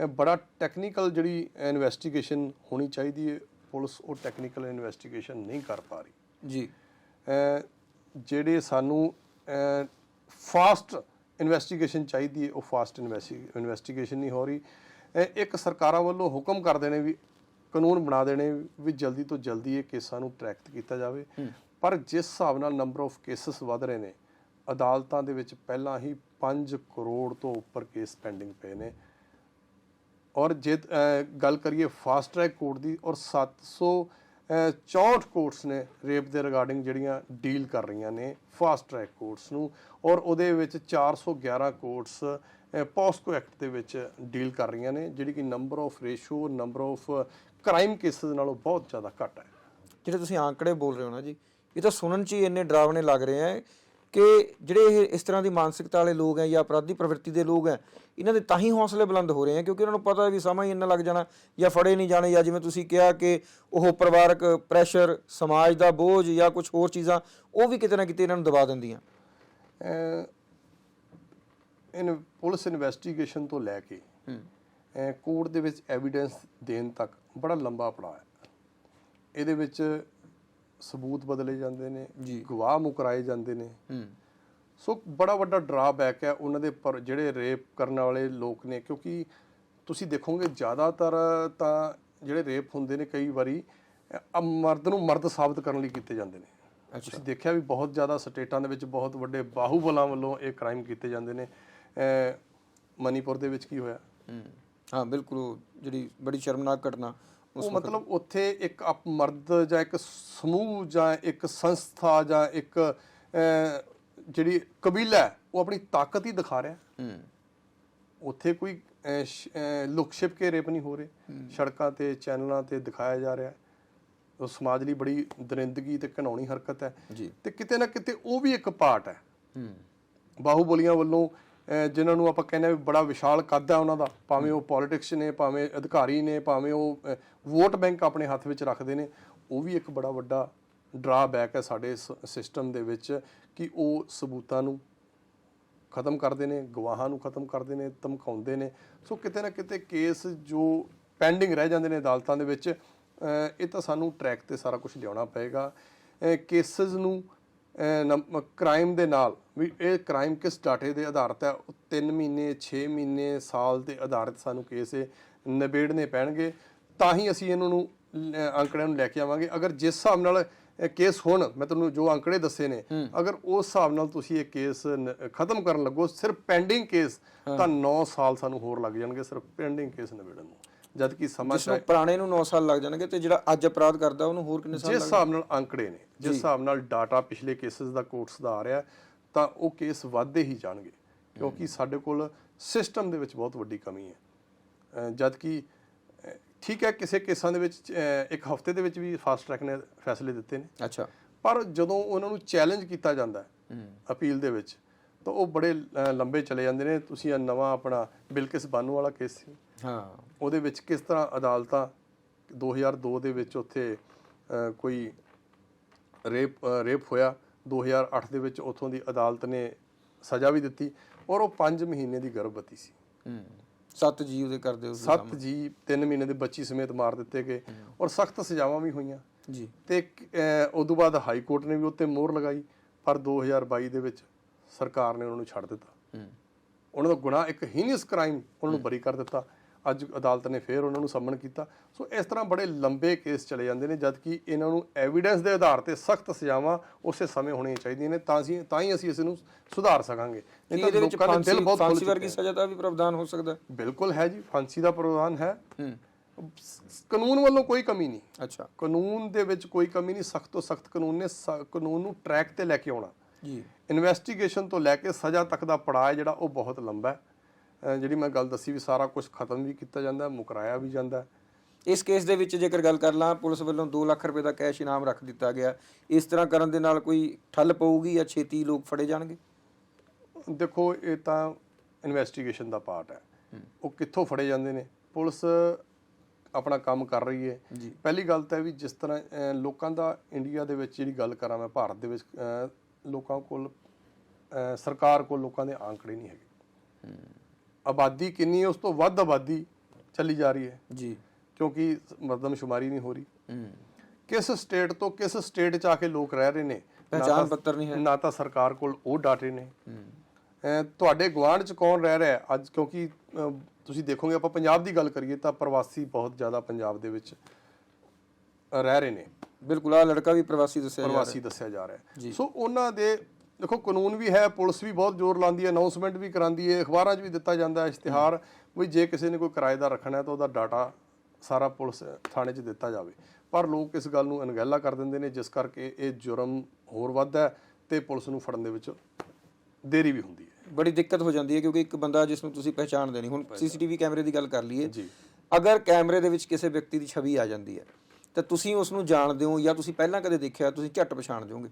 ਬੜਾ ਟੈਕਨੀਕਲ ਜਿਹੜੀ ਇਨਵੈਸਟੀਗੇਸ਼ਨ ਹੋਣੀ ਚਾਹੀਦੀ ਹੈ। ਪੁਲਿਸ ਉਹ ਟੈਕਨੀਕਲ ਇਨਵੈਸਟੀਗੇਸ਼ਨ ਨਹੀਂ ਕਰ ਪਾ ਰਹੀ। ਜੀ। ਜਿਹੜੇ ਸਾਨੂੰ ਫਾਸਟ ਇਨਵੈਸਟੀਗੇਸ਼ਨ ਚਾਹੀਦੀ ਹੈ ਉਹ ਫਾਸਟ ਇਨਵੈਸਟੀਗੇਸ਼ਨ ਨਹੀਂ ਹੋ ਰਹੀ। ਇੱਕ ਸਰਕਾਰਾਂ ਵੱਲੋਂ ਹੁਕਮ ਕਰਦੇ ਨੇ ਵੀ ਕਾਨੂੰਨ ਬਣਾ ਦੇਣੇ ਵੀ ਜਲਦੀ ਤੋਂ ਜਲਦੀ ਇਹ ਕੇਸਾਂ ਨੂੰ ਟਰੈਕ ਕੀਤਾ ਜਾਵੇ। ਪਰ ਜਿਸ ਹਿਸਾਬ ਨਾਲ ਨੰਬਰ ਆਫ ਕੇਸਸ ਵਧ ਰਹੇ ਨੇ ਅਦਾਲਤਾਂ ਦੇ ਵਿੱਚ ਪਹਿਲਾਂ ਹੀ 5 ਕਰੋੜ ਤੋਂ ਉੱਪਰ ਕੇਸ ਪੈਂਡਿੰਗ ਪਏ ਨੇ। ਔਰ ਜੇ ਗੱਲ ਕਰੀਏ ਫਾਸਟ ਟਰੈਕ ਕੋਰਟ ਦੀ ਔਰ 764 ਕੋਰਟਸ ਨੇ ਰੇਪ ਦੇ ਰਿਗਾਰਡਿੰਗ ਜਿਹੜੀਆਂ ਡੀਲ ਕਰ ਰਹੀਆਂ ਨੇ ਫਾਸਟ ਟਰੈਕ ਕੋਰਟਸ ਨੂੰ, ਔਰ ਉਹਦੇ ਵਿੱਚ 411 ਕੋਰਟਸ ਪੋਸਕੋ ਐਕਟ ਦੇ ਵਿੱਚ ਡੀਲ ਕਰ ਰਹੀਆਂ ਨੇ, ਜਿਹੜੀ ਕਿ number of ratio number of crime cases ਨਾਲੋਂ ਬਹੁਤ ਜ਼ਿਆਦਾ ਘੱਟ ਹੈ। ਜਿਹੜੇ ਤੁਸੀਂ ਆંકੜੇ ਬੋਲ ਰਹੇ ਹੋ ਨਾ ਜੀ, ਇਹ ਤਾਂ ਸੁਣਨ 'ਚ ਹੀ ਇੰਨੇ ਡਰਾਵਣੇ ਲੱਗ ਰਹੇ ਆ ਕਿ ਜਿਹੜੇ ਇਹ ਇਸ ਤਰ੍ਹਾਂ ਦੀ ਮਾਨਸਿਕਤਾ ਵਾਲੇ ਲੋਕ ਹੈ ਜਾਂ ਅਪਰਾਧੀ ਪ੍ਰਵਿਰਤੀ ਦੇ ਲੋਕ ਹੈ ਇਹਨਾਂ ਦੇ ਤਾਂ ਹੀ ਹੌਸਲੇ ਬੁਲੰਦ ਹੋ ਰਹੇ ਆ ਕਿਉਂਕਿ ਉਹਨਾਂ ਨੂੰ ਪਤਾ ਹੈ ਵੀ ਸਮਾਂ ਹੀ ਇੰਨਾ ਲੱਗ ਜਾਣਾ ਜਾਂ ਫੜੇ ਨਹੀਂ ਜਾਣੇ ਜਾਂ ਜਿਵੇਂ ਤੁਸੀਂ ਕਿਹਾ ਕਿ ਉਹ ਪਰਿਵਾਰਕ ਪ੍ਰੈਸ਼ਰ ਸਮਾਜ ਦਾ ਬੋਝ ਜਾਂ ਕੁਝ ਹੋਰ ਚੀਜ਼ਾਂ ਉਹ ਵੀ ਕਿਤੇ ਨਾ ਕਿਤੇ ਇਹਨਾਂ ਨੂੰ ਦਬਾ ਦਿੰਦੀਆਂ। ਇਨ ਪੁਲਿਸ ਇਨਵੈਸਟੀਗੇਸ਼ਨ ਤੋਂ ਲੈ ਕੇ ਕੋਰਟ ਦੇ ਵਿੱਚ ਐਵੀਡੈਂਸ ਦੇਣ ਤੱਕ ਬੜਾ ਲੰਬਾ ਪੜਾਅ ਹੈ। ਇਹਦੇ ਵਿੱਚ ਸਬੂਤ ਬਦਲੇ ਜਾਂਦੇ ਨੇ। ਗਵਾਹ ਮੁਕਰਾਏ ਜਾਂਦੇ ਨੇ। ਸੋ ਬੜਾ ਵੱਡਾ ਡਰਾਬੈਕ ਹੈ ਉਹਨਾਂ ਦੇ ਪਰ ਜਿਹੜੇ ਰੇਪ ਕਰਨ ਵਾਲੇ ਲੋਕ ਨੇ ਕਿਉਂਕਿ ਤੁਸੀਂ ਦੇਖੋਗੇ ਜ਼ਿਆਦਾਤਰ ਤਾਂ ਜਿਹੜੇ ਰੇਪ ਹੁੰਦੇ ਨੇ ਕਈ ਵਾਰੀ ਮਰਦ ਨੂੰ ਮਰਦ ਸਾਬਤ ਕਰਨ ਲਈ ਕੀਤੇ ਜਾਂਦੇ ਨੇ। ਤੁਸੀਂ ਦੇਖਿਆ ਵੀ ਬਹੁਤ ਜ਼ਿਆਦਾ ਸਟੇਟਾਂ ਦੇ ਵਿੱਚ ਬਹੁਤ ਵੱਡੇ ਬਾਹੂਬਲਾਂ ਵੱਲੋਂ ਇਹ ਕ੍ਰਾਈਮ ਕੀਤੇ ਜਾਂਦੇ ਨੇ। ਮਨੀਪੁਰ ਦੇ ਵਿੱਚ ਕੀ ਹੋਇਆ? ਹੂੰ। ਬਿਲਕੁਲ ਜਿਹੜੀ ਬੜੀ ਸ਼ਰਮਨਾਕ ਘਟਨਾ। ਉਹ ਮਤਲਬ ਉੱਥੇ ਇੱਕ ਮਰਦ ਜਾਂ ਇੱਕ ਸਮੂਹ ਜਾਂ ਇੱਕ ਸੰਸਥਾ ਜਾਂ ਇੱਕ ਜਿਹੜੀ ਕਬੀਲਾ ਉਹ ਆਪਣੀ ਤਾਕਤ ਹੀ ਦਿਖਾ ਰਿਹਾ। ਹੂੰ। ਉੱਥੇ ਕੋਈ ਲੁਕ ਛਿਪ ਕੇ ਰੇਪ ਨਹੀਂ ਹੋ ਰਹੇ। ਸੜਕਾਂ ਤੇ ਚੈਨਲਾਂ ਤੇ ਦਿਖਾਇਆ ਜਾ ਰਿਹਾ। ਉਹ ਸਮਾਜ ਲਈ ਬੜੀ ਦਰਿੰਦਗੀ ਤੇ ਘਿਨਾਉਣੀ ਹਰਕਤ ਹੈ। ਤੇ ਕਿਤੇ ਨਾ ਕਿਤੇ ਉਹ ਵੀ ਇੱਕ ਪਾਰਟ ਹੈ। ਹੂੰ। ਬਾਹੂਬਲੀਆਂ ਵੱਲੋਂ ਜਿਨ੍ਹਾਂ ਨੂੰ ਆਪਾਂ ਕਹਿੰਦੇ ਆ ਵੀ ਬੜਾ ਵਿਸ਼ਾਲ ਕੱਦ ਹੈ ਉਹਨਾਂ ਦਾ, ਭਾਵੇਂ ਉਹ ਪੋਲਿਟਿਕਸ ਨੇ, ਭਾਵੇਂ ਅਧਿਕਾਰੀ ਨੇ, ਭਾਵੇਂ ਉਹ ਵੋਟ ਬੈਂਕ ਆਪਣੇ ਹੱਥ ਵਿੱਚ ਰੱਖਦੇ ਨੇ, ਉਹ ਵੀ ਇੱਕ ਬੜਾ ਵੱਡਾ ਡਰਾਬੈਕ ਹੈ ਸਾਡੇ ਸਿਸਟਮ ਦੇ ਵਿੱਚ ਕਿ ਉਹ ਸਬੂਤਾਂ ਨੂੰ ਖਤਮ ਕਰਦੇ ਨੇ, ਗਵਾਹਾਂ ਨੂੰ ਖਤਮ ਕਰਦੇ ਨੇ, ਧਮਕਾਉਂਦੇ ਨੇ। ਸੋ ਕਿਤੇ ਨਾ ਕਿਤੇ ਕੇਸ ਜੋ ਪੈਂਡਿੰਗ ਰਹਿ ਜਾਂਦੇ ਨੇ ਅਦਾਲਤਾਂ ਦੇ ਵਿੱਚ ਇਹ ਤਾਂ ਸਾਨੂੰ ਟਰੈਕ ਤੇ ਸਾਰਾ ਕੁਝ ਲਿਆਉਣਾ ਪਏਗਾ। ਕੇਸਸ ਨੂੰ ਕ੍ਰਾਈਮ ਦੇ ਨਾਲ ਵੀ ਇਹ ਕ੍ਰਾਈਮ ਕਿਸ ਡਾਟੇ ਦੇ ਆਧਾਰਿਤ ਹੈ? 3 ਮਹੀਨੇ 6 ਮਹੀਨੇ ਸਾਲ ਦੇ ਆਧਾਰਿਤ ਸਾਨੂੰ ਕੇਸ ਇਹ ਨਿਬੇੜਨੇ ਪੈਣਗੇ। ਤਾਂ ਹੀ ਅਸੀਂ ਇਹਨਾਂ ਨੂੰ ਅੰਕੜਿਆਂ ਨੂੰ ਲੈ ਕੇ ਆਵਾਂਗੇ। ਅਗਰ ਜਿਸ ਹਿਸਾਬ ਨਾਲ ਕੇਸ ਹੁਣ ਮੈਂ ਤੁਹਾਨੂੰ ਜੋ ਅੰਕੜੇ ਦੱਸੇ ਨੇ ਅਗਰ ਉਸ ਹਿਸਾਬ ਨਾਲ ਤੁਸੀਂ ਇਹ ਕੇਸ ਖਤਮ ਕਰਨ ਲੱਗੋ ਸਿਰਫ ਪੈਂਡਿੰਗ ਕੇਸ ਤਾਂ 9 ਸਾਲ ਸਾਨੂੰ ਹੋਰ ਲੱਗ ਜਾਣਗੇ ਸਿਰਫ ਪੈਂਡਿੰਗ ਕੇਸ ਨਿਬੇੜਨ ਨੂੰ। ਜਦ ਕਿ ਸਮਾਂ ਜਿਸ ਨੂੰ ਪੁਰਾਣੇ ਨੂੰ 9 ਸਾਲ ਲੱਗ ਜਾਣਗੇ ਤੇ ਜਿਹੜਾ ਅੱਜ ਅਪਰਾਧ ਕਰਦਾ ਉਹਨੂੰ ਹੋਰ ਕਿੰਨੇ ਸਾਲ ਜਿਸ ਹਿਸਾਬ ਨਾਲ ਅੰਕੜੇ ਨੇ ਜਿਸ ਹਿਸਾਬ ਨਾਲ ਡਾਟਾ ਪਿਛਲੇ ਕੇਸਸ ਦਾ ਕੋਰਟਸ ਦਾ ਆ ਰਿਹਾ ਤਾਂ ਉਹ ਕੇਸ ਵੱਧਦੇ ਹੀ ਜਾਣਗੇ ਕਿਉਂਕਿ ਸਾਡੇ ਕੋਲ ਸਿਸਟਮ ਦੇ ਵਿੱਚ ਬਹੁਤ ਵੱਡੀ ਕਮੀ ਹੈ। ਜਦ ਕਿ ਠੀਕ ਹੈ ਕਿਸੇ ਕੇਸਾਂ ਦੇ ਵਿੱਚ ਇੱਕ ਹਫ਼ਤੇ ਦੇ ਵਿੱਚ ਵੀ ਫਾਸਟ ਟਰੈਕ ਨੇ ਫੈਸਲੇ ਦਿੱਤੇ ਨੇ। ਅੱਛਾ। ਪਰ ਜਦੋਂ ਉਹਨਾਂ ਨੂੰ ਚੈਲੰਜ ਕੀਤਾ ਜਾਂਦਾ ਹੈ ਅਪੀਲ ਦੇ ਵਿੱਚ ਤਾਂ ਉਹ ਬੜੇ ਲੰਬੇ ਚਲੇ ਜਾਂਦੇ ਨੇ। ਤੁਸੀਂ ਇਹ ਨਵਾਂ ਆਪਣਾ ਬਿਲਕਿਸ ਬਾਨੂ ਵਾਲਾ ਕੇਸ ਸੀ। ਹਾਂ। ਉਹਦੇ ਵਿੱਚ ਕਿਸ ਤਰ੍ਹਾਂ ਅਦਾਲਤਾਂ 2002 ਦੇ ਵਿੱਚ ਉੱਥੇ ਕੋਈ ਰੇਪ ਰੇਪ ਹੋਇਆ 2008 ਦੇ ਵਿੱਚ ਉਥੋਂ ਦੀ ਅਦਾਲਤ ਨੇ ਸਜ਼ਾ ਵੀ ਦਿੱਤੀ ਔਰ ਉਹ 5 ਮਹੀਨੇ ਦੀ ਗਰਭਵਤੀ ਸੀ। ਹੂੰ। ਸੱਤ ਜੀਵ ਦੇ ਕਰਦੇ ਉਸ ਸੱਤ ਜੀ 3 ਮਹੀਨੇ ਦੇ ਬੱਚੀ ਸਮੇਤ ਮਾਰ ਦਿੱਤੇ ਗਏ ਔਰ ਸਖਤ ਸਜ਼ਾਵਾਂ ਵੀ ਹੋਈਆਂ। ਜੀ। ਤੇ ਉਦੋਂ ਬਾਅਦ ਹਾਈ ਕੋਰਟ ਨੇ ਵੀ ਉੱਤੇ ਮੋਹਰ ਲਗਾਈ ਪਰ 2022 ਦੇ ਵਿੱਚ ਸਰਕਾਰ ਨੇ ਉਹਨਾਂ ਨੂੰ ਛੱਡ ਦਿੱਤਾ। ਹੂੰ। ਉਹਨਾਂ ਦਾ ਗੁਨਾਹ ਇੱਕ ਹੀਨੀਅਸ ਕ੍ਰਾਈਮ ਉਹਨਾਂ ਨੂੰ ਬਰੀ ਕਰ ਦਿੱਤਾ। ਅੱਜ ਅਦਾਲਤ ਨੇ ਫੇਰ ਉਹਨਾਂ ਨੂੰ ਸਮਨ ਕੀਤਾ। ਸੋ ਇਸ ਤਰ੍ਹਾਂ ਬੜੇ ਲੰਬੇ ਕੇਸ ਚਲੇ ਜਾਂਦੇ ਨੇ ਜਦ ਕਿ ਇਹਨਾਂ ਨੂੰ ਐਵੀਡੈਂਸ ਦੇ ਆਧਾਰ ਤੇ ਸਖਤ ਸਜ਼ਾਵਾਂ ਉਸੇ ਸਮੇਂ ਹੋਣੀਆਂ ਚਾਹੀਦੀਆਂ ਨੇ ਤਾਂ ਅਸੀਂ ਤਾਂ ਹੀ ਅਸੀਂ ਇਸ ਨੂੰ ਸੁਧਾਰ ਸਕਾਂਗੇ। ਨਹੀਂ ਤਾਂ ਲੋਕਾਂ ਦੇ ਦਿਲ ਬਹੁਤ ਫਾਂਸੀ ਵਰਗੀ ਸਜ਼ਾ ਦਾ ਵੀ ਪ੍ਰਾਵਧਾਨ ਹੋ ਸਕਦਾ? ਬਿਲਕੁਲ ਹੈ ਜੀ ਫਾਂਸੀ ਦਾ ਪ੍ਰਾਵਧਾਨ ਹੈ। ਕਾਨੂੰਨ ਵੱਲੋਂ ਕੋਈ ਕਮੀ ਨਹੀਂ। ਅੱਛਾ। ਕਾਨੂੰਨ ਦੇ ਵਿੱਚ ਕੋਈ ਕਮੀ ਨਹੀਂ ਸਖਤ ਤੋਂ ਸਖਤ ਕਾਨੂੰਨ ਨੇ ਕਾਨੂੰਨ ਨੂੰ ਟਰੈਕ ਤੇ ਲੈ ਕੇ ਆਉਣਾ। ਜੀ। ਇਨਵੈਸਟੀਗੇਸ਼ਨ ਤੋਂ ਲੈ ਕੇ ਸਜ਼ਾ ਤੱਕ ਦਾ ਪੜਾਅ ਜਿਹੜਾ ਉਹ ਬਹੁਤ ਲੰਬਾ ਹੈ। ਜਿਹੜੀ ਮੈਂ ਗੱਲ ਦੱਸੀ ਵੀ ਸਾਰਾ ਕੁਝ ਖਤਮ ਵੀ ਕੀਤਾ ਜਾਂਦਾ ਹੈ ਮੁਕਰਾਇਆ ਵੀ ਜਾਂਦਾ। ਹੈ ਇਸ ਕੇਸ ਦੇ ਵਿੱਚ ਜੇਕਰ ਗੱਲ ਕਰ ਲਾਂ ਪੁਲਿਸ ਵੱਲੋਂ 2 ਲੱਖ ਰੁਪਏ ਦਾ ਕੈਸ਼ ਇਨਾਮ ਰੱਖ ਦਿੱਤਾ ਗਿਆ। ਇਸ ਤਰ੍ਹਾਂ ਕਰਨ ਦੇ ਨਾਲ ਕੋਈ ਠੱਲ ਪਊਗੀ ਜਾਂ ਛੇਤੀ ਲੋਕ ਫੜੇ ਜਾਣਗੇ? ਦੇਖੋ ਇਹ ਤਾਂ ਇਨਵੈਸਟੀਗੇਸ਼ਨ ਦਾ ਪਾਰਟ ਹੈ। ਉਹ ਕਿੱਥੋਂ ਫੜੇ ਜਾਂਦੇ ਨੇ? ਪੁਲਿਸ ਆਪਣਾ ਕੰਮ ਕਰ ਰਹੀ ਹੈ। ਜੀ। ਪਹਿਲੀ ਗੱਲ ਤਾਂ ਇਹ ਵੀ ਜਿਸ ਤਰ੍ਹਾਂ ਲੋਕਾਂ ਦਾ ਇੰਡੀਆ ਦੇ ਵਿੱਚ ਜਿਹੜੀ ਗੱਲ ਕਰਾਂ ਮੈਂ ਭਾਰਤ ਦੇ ਵਿੱਚ ਲੋਕਾਂ ਕੋਲ ਸਰਕਾਰ ਕੋਲ ਲੋਕਾਂ ਦੇ ਆંકੜੇ ਨਹੀਂ ਹੈਗੇ। ਆਬਾਦੀ ਕਿੰਨੀ ਹੈ ਉਸ ਤੋਂ ਵੱਧ ਆਬਾਦੀ ਚੱਲੀ ਜਾ ਰਹੀ ਹੈ। ਜੀ। ਕਿਉਂਕਿ ਮਰਦਮਸ਼ੁਮਾਰੀ ਨਹੀਂ ਹੋ ਰਹੀ। ਕਿਸ ਸਟੇਟ ਤੋਂ ਕਿਸ ਸਟੇਟ 'ਚ ਆ ਕੇ ਲੋਕ ਰਹਿ ਰਹੇ ਨੇ ਨਾ ਪਹਿਚਾਣ ਤਾਂ- ਪੱਤਰ ਨਹੀਂ ਹੈ। ਨਾ ਤਾਂ ਸਰਕਾਰ ਕੋਲ ਉਹ ਡਾਟੇ ਨੇ। ਤੁਹਾਡੇ ਗੁਆਂਢ 'ਚ ਕੌਣ ਰਹਿ ਰਿਹਾ ਹੈ? ਅੱਜ ਕਿਉਂਕਿ ਤੁਸੀਂ ਦੇਖੋਗੇ ਆਪਾਂ ਪੰਜਾਬ ਦੀ ਗੱਲ ਕਰੀਏ ਤਾਂ ਪ੍ਰਵਾਸੀ ਬਹੁਤ ਜ਼ਿਆਦਾ ਪੰਜਾਬ ਦੇ ਵਿੱਚ ਰਹਿ ਰਹੇ ਨੇ। ਬਿਲਕੁਲ ਆ ਲੜਕਾ ਵੀ ਪ੍ਰਵਾਸੀ ਦੱਸਿਆ ਜਾ ਰਿਹਾ ਪ੍ਰਵਾਸੀ ਦੱਸਿਆ ਜਾ ਰਿਹਾ ਹੈ। ਸੋ ਉਹਨਾਂ ਦੇ ਦੇਖੋ ਕਾਨੂੰਨ ਵੀ ਹੈ ਪੁਲਿਸ ਵੀ ਬਹੁਤ ਜ਼ੋਰ ਲਾਉਂਦੀ ਹੈ ਅਨਾਉਂਸਮੈਂਟ ਵੀ ਕਰਾਉਂਦੀ ਹੈ ਅਖਬਾਰਾਂ 'ਚ ਵੀ ਦਿੱਤਾ ਜਾਂਦਾ ਹੈ ਇਸ਼ਤਿਹਾਰ ਵੀ ਜੇ ਕਿਸੇ ਨੇ ਕੋਈ ਕਿਰਾਏਦਾਰ ਰੱਖਣਾ ਹੈ ਤਾਂ ਉਹਦਾ ਡਾਟਾ ਸਾਰਾ ਪੁਲਿਸ ਥਾਣੇ 'ਚ ਦਿੱਤਾ ਜਾਵੇ। ਪਰ ਲੋਕ ਇਸ ਗੱਲ ਨੂੰ ਅਣਗਹਿਲਾ ਕਰ ਦਿੰਦੇ ਨੇ ਜਿਸ ਕਰਕੇ ਇਹ ਜੁਰਮ ਹੋਰ ਵੱਧਦਾ ਤੇ ਪੁਲਿਸ ਨੂੰ ਫੜਨ ਦੇ ਵਿੱਚ ਦੇਰੀ ਵੀ ਹੁੰਦੀ ਹੈ। ਬੜੀ ਦਿੱਕਤ ਹੋ ਜਾਂਦੀ ਹੈ ਕਿਉਂਕਿ ਇੱਕ ਬੰਦਾ ਜਿਸ ਨੂੰ ਤੁਸੀਂ ਪਹਿਚਾਣਦੇ ਨਹੀਂ ਹੁਣ ਸੀਸੀਟੀਵੀ ਕੈਮਰੇ ਦੀ ਗੱਲ ਕਰ ਲਈਏ ਜੀ। ਅਗਰ ਕੈਮਰੇ ਦੇ ਵਿੱਚ ਕਿਸੇ ਵਿਅਕਤੀ ਦੀ ਛਵੀ ਆ ਜਾਂਦੀ ਹੈ ਤਾਂ ਤੁਸੀਂ ਉਸ ਨੂੰ ਜਾਣਦੇ ਹੋ ਜਾਂ ਤੁਸੀਂ ਪਹਿਲਾਂ ਕਦੇ ਦੇਖਿਆ ਤੁਸੀਂ ਝੱਟ ਪਛਾਣ ਜਾਓਗੇ।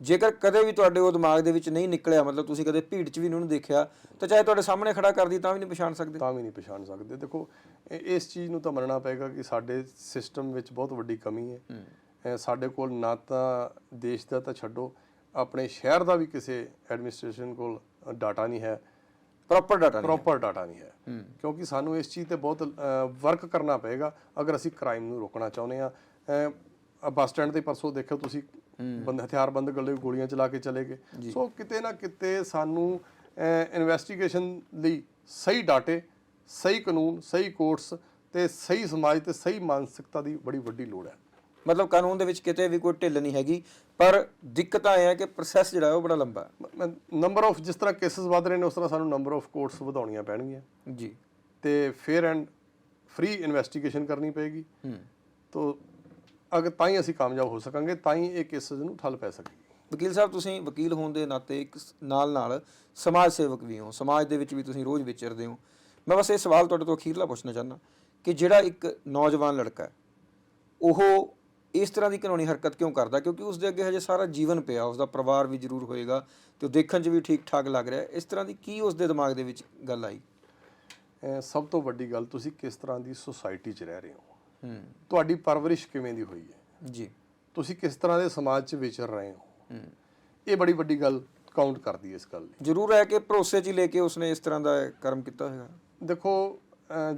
ਜੇਕਰ ਕਦੇ ਵੀ ਤੁਹਾਡੇ ਉਹ ਦਿਮਾਗ ਦੇ ਵਿੱਚ ਨਹੀਂ ਨਿਕਲਿਆ ਮਤਲਬ ਤੁਸੀਂ ਕਦੇ ਭੀੜ 'ਚ ਵੀ ਉਹਨੂੰ ਦੇਖਿਆ ਤਾਂ ਚਾਹੇ ਤੁਹਾਡੇ ਸਾਹਮਣੇ ਖੜਾ ਕਰਦੀ ਤਾਂ ਵੀ ਨਹੀਂ ਪਛਾਣ ਸਕਦੇ। ਤਾਂ ਵੀ ਨਹੀਂ ਪਛਾਣ ਸਕਦੇ। ਦੇਖੋ ਇਸ ਚੀਜ਼ ਨੂੰ ਤਾਂ ਮੰਨਣਾ ਪਏਗਾ ਕਿ ਸਾਡੇ ਸਿਸਟਮ ਵਿੱਚ ਬਹੁਤ ਵੱਡੀ ਕਮੀ ਹੈ। ਸਾਡੇ ਕੋਲ ਨਾ ਤਾਂ ਦੇਸ਼ ਦਾ ਤਾਂ ਛੱਡੋ ਆਪਣੇ ਸ਼ਹਿਰ ਦਾ ਵੀ ਕਿਸੇ ਐਡਮਿਨਿਸਟ੍ਰੇਸ਼ਨ ਕੋਲ ਡਾਟਾ ਨਹੀਂ ਹੈ। ਪ੍ਰੋਪਰ ਡਾਟਾ ਨਹੀਂ ਪ੍ਰੋਪਰ ਡਾਟਾ ਨਹੀਂ ਹੈ। ਕਿਉਂਕਿ ਸਾਨੂੰ ਇਸ ਚੀਜ਼ ਤੇ ਬਹੁਤ ਵਰਕ ਕਰਨਾ ਪਏਗਾ। ਅਗਰ ਅਸੀਂ ਕ੍ਰਾਈਮ ਨੂੰ ਰੋਕਣਾ ਚਾਹੁੰਦੇ ਆ ਬੱਸ ਸਟੈਂਡ ਤੇ ਪਰਸੋਂ ਦੇਖੋ ਤੁਸੀਂ ਬੰਦੇ ਹਥਿਆਰਬੰਦ ਗੱਲੇ ਗੋਲੀਆਂ ਚਲਾ ਕੇ ਚਲੇ ਗਏ। ਸੋ ਕਿਤੇ ਨਾ ਕਿਤੇ ਸਾਨੂੰ ਇਨਵੈਸਟੀਗੇਸ਼ਨ ਲਈ ਸਹੀ ਡਾਟੇ ਸਹੀ ਕਾਨੂੰਨ ਸਹੀ ਕੋਰਟਸ ਤੇ ਸਹੀ ਸਮਾਜ ਤੇ ਸਹੀ ਮਾਨਸਿਕਤਾ ਦੀ ਬੜੀ ਵੱਡੀ ਲੋੜ ਹੈ। ਮਤਲਬ ਕਾਨੂੰਨ ਦੇ ਵਿੱਚ ਕਿਤੇ ਵੀ ਕੋਈ ਢਿੱਲ ਨਹੀਂ ਹੈਗੀ ਪਰ ਦਿੱਕਤ ਇਹ ਹੈ ਕਿ ਪ੍ਰੋਸੈਸ ਜਿਹੜਾ ਹੈ ਉਹ ਬੜਾ ਲੰਬਾ ਹੈ। ਨੰਬਰ ਆਫ ਜਿਸ ਤਰ੍ਹਾਂ ਕੇਸਸ ਵਧ ਰਹੇ ਨੇ ਉਸ ਤਰ੍ਹਾਂ ਸਾਨੂੰ ਨੰਬਰ ਆਫ ਕੋਰਟਸ ਵਧਾਉਣੀਆਂ ਪੈਣਗੀਆਂ। ਜੀ। ਤੇ ਫੇਅਰ ਐਂਡ ਫ੍ਰੀ ਇਨਵੈਸਟੀਗੇਸ਼ਨ ਕਰਨੀ ਪਏਗੀ। ਹੂੰ। ਤੋ ਅਗਰ ਤਾਂ ਹੀ ਅਸੀਂ ਕਾਮਯਾਬ ਹੋ ਸਕਾਂਗੇ ਤਾਂ ਹੀ ਇਹ ਕੇਸਸ ਨੂੰ ਠੱਲ ਪੈ ਸਕੇਗੀ। ਵਕੀਲ ਸਾਹਿਬ ਤੁਸੀਂ ਵਕੀਲ ਹੋਣ ਦੇ ਨਾਤੇ ਇੱਕ ਨਾਲ ਨਾਲ ਸਮਾਜ ਸੇਵਕ ਵੀ ਹੋ ਸਮਾਜ ਦੇ ਵਿੱਚ ਵੀ ਤੁਸੀਂ ਰੋਜ਼ ਵਿਚਰਦੇ ਹੋ। ਮੈਂ ਬਸ ਇਹ ਸਵਾਲ ਤੁਹਾਡੇ ਤੋਂ ਅਖੀਰਲਾ ਪੁੱਛਣਾ ਚਾਹੁੰਦਾ ਕਿ ਜਿਹੜਾ ਇੱਕ ਨੌਜਵਾਨ ਲੜਕਾ ਉਹ ਇਸ ਤਰ੍ਹਾਂ ਦੀ ਕਾਨੂੰਨੀ ਹਰਕਤ ਕਿਉਂ ਕਰਦਾ? ਕਿਉਂਕਿ ਉਸ ਦੇ ਅੱਗੇ ਹਜੇ ਸਾਰਾ ਜੀਵਨ ਪਿਆ ਉਸ ਦਾ ਪਰਿਵਾਰ ਵੀ ਜ਼ਰੂਰ ਹੋਏਗਾ ਤੇ ਉਹ ਦੇਖਣ 'ਚ ਵੀ ਠੀਕ ਠਾਕ ਲੱਗ ਰਿਹਾ। ਇਸ ਤਰ੍ਹਾਂ ਦੀ ਕੀ ਉਸ ਦੇ ਦਿਮਾਗ ਦੇ ਵਿੱਚ ਗੱਲ ਆਈ? ਸਭ ਤੋਂ ਵੱਡੀ ਗੱਲ ਤੁਸੀਂ ਕਿਸ ਤਰ੍ਹਾਂ ਦੀ ਸੁਸਾਇਟੀ 'ਚ ਰਹਿ ਰਹੇ ਹੋ? ਹੂੰ ਤੁਹਾਡੀ ਪਰਵਰਿਸ਼ ਕਿਵੇਂ ਦੀ ਹੋਈ ਹੈ? ਜੀ। ਤੁਸੀਂ ਕਿਸ ਤਰ੍ਹਾਂ ਦੇ ਸਮਾਜ 'ਚ ਵਿਚਰ ਰਹੇ ਹੋ? ਹੂੰ। ਇਹ ਬੜੀ ਵੱਡੀ ਗੱਲ ਕਾਊਂਟ ਕਰਦੀ ਹੈ ਇਸ ਗੱਲ ਲਈ ਜ਼ਰੂਰ ਹੈ ਕਿ ਭਰੋਸੇ 'ਚ ਲੈ ਕੇ ਉਸਨੇ ਇਸ ਤਰ੍ਹਾਂ ਦਾ ਕਰਮ ਕੀਤਾ ਹੋਵੇਗਾ ਦੇਖੋ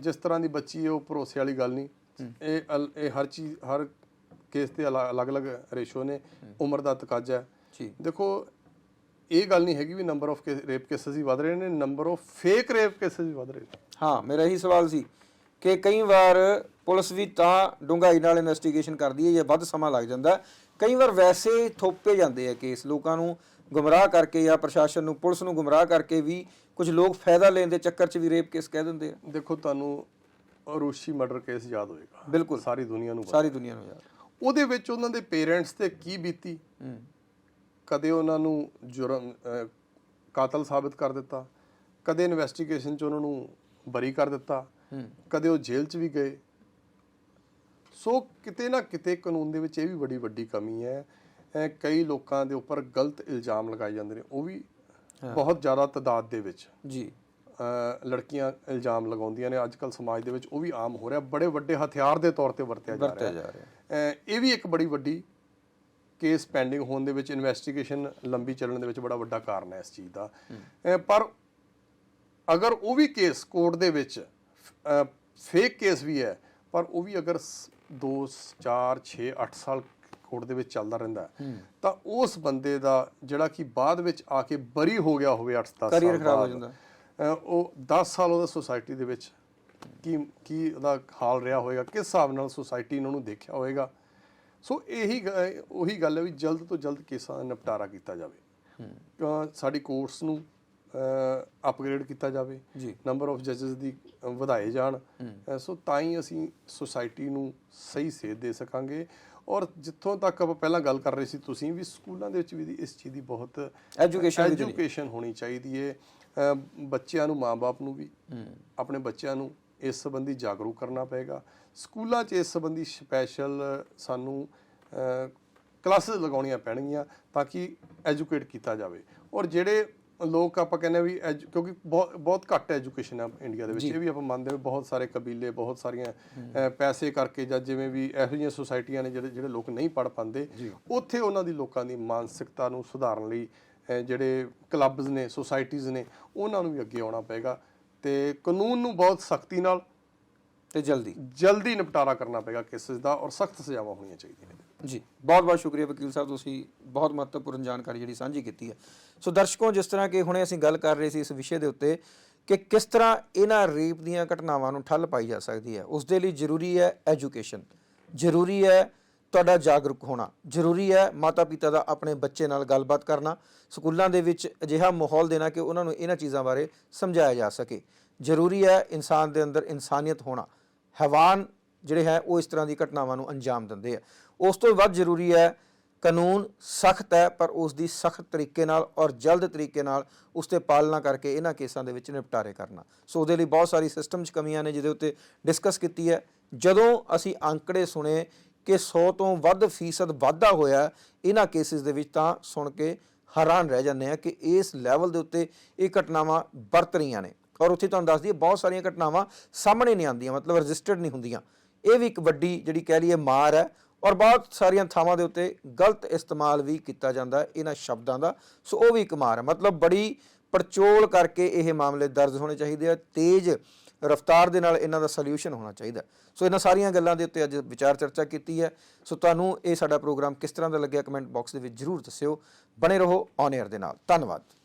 ਜਿਸ ਤਰ੍ਹਾਂ ਦੀ ਬੱਚੀ ਹੈ ਉਹ ਭਰੋਸੇ ਵਾਲੀ ਗੱਲ ਨਹੀਂ। ਇਹ ਇਹ ਹਰ ਚੀਜ਼ ਹਰ ਕੇਸ ਤੇ ਅਲ- ਅਲੱਗ-ਅਲੱਗ ਰੇਸ਼ੋ ਨੇ। ਉਮਰ ਦਾ ਤਕਾਜ਼ਾ ਹੈ। ਜੀ। ਦੇਖੋ ਇਹ ਗੱਲ ਨਹੀਂ ਹੈਗੀ ਵੀ ਨੰਬਰ ਆਫ ਰੇਪ ਕੇਸਸ ਹੀ ਵਧ ਰਹੇ ਨੇ number of fake rape cases ਵੀ ਵਧ ਰਹੇ ਨੇ। ਹਾਂ ਮੇਰਾ ਇਹੀ ਸਵਾਲ ਸੀ ਕਿ ਕਈ ਵਾਰ ਪੁਲਿਸ ਵੀ ਤਾਂ ਡੂੰਘਾਈ ਨਾਲ ਇਨਵੈਸਟੀਗੇਸ਼ਨ ਕਰਦੀ ਹੈ ਜਾਂ ਵੱਧ ਸਮਾਂ ਲੱਗ ਜਾਂਦਾ। ਕਈ ਵਾਰ ਵੈਸੇ ਥੋਪੇ ਜਾਂਦੇ ਆ ਕੇਸ ਲੋਕਾਂ ਨੂੰ ਗੁੰਮਰਾਹ ਕਰਕੇ ਜਾਂ ਪ੍ਰਸ਼ਾਸਨ ਨੂੰ ਪੁਲਿਸ ਨੂੰ ਗੁੰਮਰਾਹ ਕਰਕੇ ਵੀ ਕੁਝ ਲੋਕ ਫਾਇਦਾ ਲੈਣ ਦੇ ਚੱਕਰ 'ਚ ਵੀ ਰੇਪ ਕੇਸ ਕਹਿ ਦਿੰਦੇ ਆ। ਦੇਖੋ ਤੁਹਾਨੂੰ ਰੂਸ਼ੀ ਮਰਡਰ ਕੇਸ ਯਾਦ ਹੋਏਗਾ। ਬਿਲਕੁਲ। ਸਾਰੀ ਦੁਨੀਆ ਨੂੰ। ਸਾਰੀ ਦੁਨੀਆ ਨੂੰ ਯਾਰ ਉਹਦੇ ਵਿੱਚ ਉਹਨਾਂ ਦੇ ਪੇਰੈਂਟਸ ਤੇ ਕੀ ਬੀਤੀ? ਕਦੇ ਉਹਨਾਂ ਨੂੰ ਜੁਰਮ ਕਾਤਲ ਸਾਬਿਤ ਕਰ ਦਿੱਤਾ? ਕਦੇ ਇਨਵੈਸਟੀਗੇਸ਼ਨ 'ਚ ਉਹਨਾਂ ਨੂੰ ਬਰੀ ਕਰ ਦਿੱਤਾ? ਕਦੇ ਉਹ ਜੇਲ੍ਹ 'ਚ ਵੀ ਗਏ। ਸੋ ਕਿਤੇ ਨਾ ਕਿਤੇ ਕਾਨੂੰਨ ਦੇ ਵਿੱਚ ਇਹ ਵੀ ਬੜੀ ਵੱਡੀ ਕਮੀ ਹੈ। ਕਈ ਲੋਕਾਂ ਦੇ ਉੱਪਰ ਗਲਤ ਇਲਜ਼ਾਮ ਲਗਾਏ ਜਾਂਦੇ ਨੇ। ਉਹ ਵੀ ਬਹੁਤ ਜ਼ਿਆਦਾ ਤਾਦਾਦ ਦੇ ਵਿੱਚ। ਜੀ। ਲੜਕੀਆਂ ਇਲਜ਼ਾਮ ਲਗਾਉਂਦੀਆਂ ਨੇ। ਅੱਜ ਕੱਲ ਸਮਾਜ ਦੇ ਵਿੱਚ ਉਹ ਵੀ ਆਮ ਹੋ ਰਿਹਾ। ਬੜੇ ਵੱਡੇ ਹਥਿਆਰ ਦੇ ਤੌਰ ਤੇ ਵਰਤਿਆ ਜਾ ਰਿਹਾ। ਇਹ ਵੀ ਇੱਕ ਬੜੀ ਵੱਡੀ ਕੇਸ ਪੈਂਡਿੰਗ ਹੋਣ ਦੇ ਵਿੱਚ ਇਨਵੈਸਟੀਗੇਸ਼ਨ ਲੰਬੀ ਚੱਲਣ ਦੇ ਵਿੱਚ ਬੜਾ ਵੱਡਾ ਕਾਰਨ ਹੈ ਇਸ ਚੀਜ਼ ਦਾ। ਪਰ ਅਗਰ ਉਹ ਵੀ ਕੇਸ ਕੋਰਟ ਦੇ ਵਿੱਚ ਫੇਕ ਕੇਸ ਵੀ ਹੈ ਪਰ ਉਹ ਵੀ ਅਗਰ 2 4 6 8 ਸਾਲ ਕੋਰਟ ਦੇ ਵਿੱਚ ਚੱਲਦਾ ਰਹਿੰਦਾ ਤਾਂ ਉਸ ਬੰਦੇ ਦਾ ਜਿਹੜਾ ਕਿ ਬਾਅਦ ਵਿੱਚ ਆ ਕੇ ਬਰੀ ਹੋ ਗਿਆ ਹੋਵੇ 8 10 ਸਾਲ Career ਖਰਾਬ ਹੋ ਜਾਂਦਾ। ਉਹ 10 ਸਾਲ ਉਹਦਾ ਸੁਸਾਇਟੀ ਦੇ ਵਿੱਚ ਕੀ ਕੀ ਉਹਦਾ ਹਾਲ ਰਿਹਾ ਹੋਵੇਗਾ ਕਿਸ ਹਿਸਾਬ ਨਾਲ ਸੁਸਾਇਟੀ ਨੇ ਉਹਨੂੰ ਦੇਖਿਆ ਹੋਵੇਗਾ ਸੋ ਇਹੀ ਉਹੀ ਗੱਲ ਹੈ ਵੀ ਜਲਦ ਤੋਂ ਜਲਦ ਕੇਸਾਂ ਦਾ ਨਿਪਟਾਰਾ ਕੀਤਾ ਜਾਵੇ। ਸਾਡੀ ਕੋਰਟਸ ਨੂੰ ਅਪਗ੍ਰੇਡ ਕੀਤਾ ਜਾਵੇ ਜੀ। ਨੰਬਰ ਆਫ ਜੱਜਸ ਦੀ ਵਧਾਏ ਜਾਣ। ਸੋ ਤਾਂ ਹੀ ਅਸੀਂ ਸੁਸਾਇਟੀ ਨੂੰ ਸਹੀ ਸੇਧ ਦੇ ਸਕਾਂਗੇ। ਔਰ ਜਿੱਥੋਂ ਤੱਕ ਆਪਾਂ ਪਹਿਲਾਂ ਗੱਲ ਕਰ ਰਹੇ ਸੀ ਤੁਸੀਂ ਵੀ ਸਕੂਲਾਂ ਦੇ ਵਿੱਚ ਵੀ ਇਸ ਚੀਜ਼ ਦੀ ਬਹੁਤ ਦੇਣੀ। ਐਜੂਕੇਸ਼ਨ ਹੋਣੀ ਚਾਹੀਦੀ ਹੈ ਬੱਚਿਆਂ ਨੂੰ ਮਾਪੇ ਨੂੰ ਵੀ ਆਪਣੇ ਬੱਚਿਆਂ ਨੂੰ ਇਸ ਸੰਬੰਧੀ ਜਾਗਰੂਕ ਕਰਨਾ ਪਏਗਾ। ਸਕੂਲਾਂ 'ਚ ਇਸ ਸੰਬੰਧੀ ਸਪੈਸ਼ਲ ਸਾਨੂੰ ਕਲਾਸਿਸ ਲਗਾਉਣੀਆਂ ਪੈਣਗੀਆਂ ਤਾਂ ਕਿ ਐਜੂਕੇਟ ਕੀਤਾ ਜਾਵੇ। ਔਰ ਜਿਹੜੇ ਲੋਕ ਆਪਾਂ ਕਹਿੰਦੇ ਵੀ ਕਿਉਂਕਿ ਬਹੁਤ ਬਹੁਤ ਘੱਟ ਐਜੂਕੇਸ਼ਨ ਆ ਇੰਡੀਆ ਦੇ ਵਿੱਚ। ਇਹ ਵੀ ਆਪਾਂ ਮੰਨਦੇ ਹਾਂ ਬਹੁਤ ਸਾਰੇ ਕਬੀਲੇ ਬਹੁਤ ਸਾਰੀਆਂ ਪੈਸੇ ਕਰਕੇ ਜਾਂ ਜਿਵੇਂ ਵੀ ਇਹੋ ਜਿਹੀਆਂ ਸੁਸਾਇਟੀਆਂ ਨੇ ਜਿਹੜੇ ਜਿਹੜੇ ਲੋਕ ਨਹੀਂ ਪੜ ਪਾਉਂਦੇ ਉੱਥੇ ਉਹਨਾਂ ਦੀ ਲੋਕਾਂ ਦੀ ਮਾਨਸਿਕਤਾ ਨੂੰ ਸੁਧਾਰਨ ਲਈ ਜਿਹੜੇ ਕਲੱਬਸ ਨੇ ਸੁਸਾਇਟੀਆਂ ਨੇ ਉਹਨਾਂ ਨੂੰ ਵੀ ਅੱਗੇ ਆਉਣਾ ਪਏਗਾ। ਤੇ ਕਾਨੂੰਨ ਨੂੰ ਬਹੁਤ ਸਖਤੀ ਨਾਲ ਤੇ ਜਲਦੀ। ਜਲਦੀ ਨਿਪਟਾਰਾ ਕਰਨਾ ਪਏਗਾ ਕੇਸਿਸ ਦਾ ਔਰ ਸਖਤ ਸਜ਼ਾਵਾਂ ਹੋਣੀਆਂ ਚਾਹੀਦੀਆਂ ਨੇ। ਜੀ। ਬਹੁਤ ਬਹੁਤ ਸ਼ੁਕਰੀਆ ਵਕੀਲ ਸਾਹਿਬ ਤੁਸੀਂ ਬਹੁਤ ਮਹੱਤਵਪੂਰਨ ਜਾਣਕਾਰੀ ਜਿਹੜੀ ਸਾਂਝੀ ਕੀਤੀ ਹੈ। ਸੋ ਦਰਸ਼ਕੋ ਜਿਸ ਤਰ੍ਹਾਂ ਕਿ ਹੁਣੇ ਅਸੀਂ ਗੱਲ ਕਰ ਰਹੇ ਸੀ ਇਸ ਵਿਸ਼ੇ ਦੇ ਉੱਤੇ ਕਿ ਕਿਸ ਤਰ੍ਹਾਂ ਇਹਨਾਂ ਰੇਪ ਦੀਆਂ ਘਟਨਾਵਾਂ ਨੂੰ ਠੱਲ ਪਾਈ ਜਾ ਸਕਦੀ ਹੈ। ਉਸ ਦੇ ਲਈ ਜ਼ਰੂਰੀ ਹੈ ਐਜੂਕੇਸ਼ਨ। ਜ਼ਰੂਰੀ ਹੈ ਤੁਹਾਡਾ ਜਾਗਰੂਕ ਹੋਣਾ। ਜ਼ਰੂਰੀ ਹੈ ਮਾਤਾ ਪਿਤਾ ਦਾ ਆਪਣੇ ਬੱਚੇ ਨਾਲ ਗੱਲਬਾਤ ਕਰਨਾ। ਸਕੂਲਾਂ ਦੇ ਵਿੱਚ ਅਜਿਹਾ ਮਾਹੌਲ ਦੇਣਾ ਕਿ ਉਹਨਾਂ ਨੂੰ ਇਹਨਾਂ ਚੀਜ਼ਾਂ ਬਾਰੇ ਸਮਝਾਇਆ ਜਾ ਸਕੇ। ਜ਼ਰੂਰੀ ਹੈ ਇਨਸਾਨ ਦੇ ਅੰਦਰ ਇਨਸਾਨੀਅਤ ਹੋਣਾ। ਹੈਵਾਨ ਜਿਹੜੇ ਹੈ, ਉਹ ਇਸ ਤਰ੍ਹਾਂ ਦੀ ਘਟਨਾਵਾਂ ਨੂੰ ਅੰਜਾਮ ਦਿੰਦੇ ਆ। ਉਸ ਤੋਂ ਵੱਧ ਜ਼ਰੂਰੀ ਹੈ, ਕਾਨੂੰਨ ਸਖਤ ਹੈ, ਪਰ ਉਸ ਦੀ ਸਖਤ ਤਰੀਕੇ ਨਾਲ ਔਰ ਜਲਦ ਤਰੀਕੇ ਨਾਲ ਉਸ ਤੇ ਪਾਲਣਾ ਕਰਕੇ ਇਹਨਾਂ ਕੇਸਾਂ ਦੇ ਵਿੱਚ ਨਿਪਟਾਰੇ ਕਰਨਾ। ਸੋ ਉਹਦੇ ਲਈ ਬਹੁਤ ਸਾਰੀ ਸਿਸਟਮ 'ਚ ਕਮੀਆਂ ਨੇ, ਜਿਹਦੇ ਉੱਤੇ ਡਿਸਕਸ ਕੀਤੀ ਹੈ। ਜਦੋਂ ਅਸੀਂ ਅੰਕੜੇ ਸੁਣੇ ਕਿ 100 ਤੋਂ ਵੱਧ ਫੀਸਦ ਵਾਧਾ ਹੋਇਆ ਇਹਨਾਂ ਕੇਸਿਸ ਦੇ ਵਿੱਚ, ਤਾਂ ਸੁਣ ਕੇ ਹੈਰਾਨ ਰਹਿ ਜਾਂਦੇ ਆ ਕਿ ਇਸ ਲੈਵਲ ਦੇ ਉੱਤੇ ਇਹ ਘਟਨਾਵਾਂ ਵਰਤ ਰਹੀਆਂ ਨੇ। ਔਰ ਉੱਥੇ ਤੁਹਾਨੂੰ ਦੱਸ ਦਈਏ, ਬਹੁਤ ਸਾਰੀਆਂ ਘਟਨਾਵਾਂ ਸਾਹਮਣੇ ਨਹੀਂ ਆਉਂਦੀਆਂ, ਮਤਲਬ ਰਜਿਸਟਰਡ ਨਹੀਂ ਹੁੰਦੀਆਂ। ਇਹ ਵੀ ਇੱਕ ਵੱਡੀ ਜਿਹੜੀ ਕਹਿ ਲਈਏ ਮਾਰ ਹੈ ਔਰ ਬਹੁਤ ਸਾਰੀਆਂ ਥਾਵਾਂ ਦੇ ਉੱਤੇ ਗਲਤ ਇਸਤੇਮਾਲ ਵੀ ਕੀਤਾ ਜਾਂਦਾ ਇਹਨਾਂ ਸ਼ਬਦਾਂ ਦਾ। ਸੋ ਉਹ ਵੀ ਇੱਕ ਮਾਰ ਹੈ। ਮਤਲਬ ਬੜੀ ਪੜਚੋਲ ਕਰਕੇ ਇਹ ਮਾਮਲੇ ਦਰਜ ਹੋਣੇ ਚਾਹੀਦੇ ਆ, ਤੇਜ਼ ਰਫਤਾਰ ਦੇ ਨਾਲ ਇਹਨਾਂ ਦਾ ਸੋਲੂਸ਼ਨ ਹੋਣਾ ਚਾਹੀਦਾ ਸੋ ਇਹਨਾਂ ਸਾਰੀਆਂ ਗੱਲਾਂ ਦੇ ਉੱਤੇ ਅੱਜ ਵਿਚਾਰ ਚਰਚਾ ਕੀਤੀ ਹੈ। ਸੋ ਤੁਹਾਨੂੰ ਇਹ ਸਾਡਾ ਪ੍ਰੋਗਰਾਮ ਕਿਸ ਤਰ੍ਹਾਂ ਦਾ ਲੱਗਿਆ, ਕਮੈਂਟ ਬਾਕਸ ਦੇ ਵਿੱਚ ਜਰੂਰ ਦੱਸਿਓ। ਬਣੇ ਰਹੋ ਔਨ 에ਅਰ ਦੇ ਨਾਲ। ਧੰਨਵਾਦ।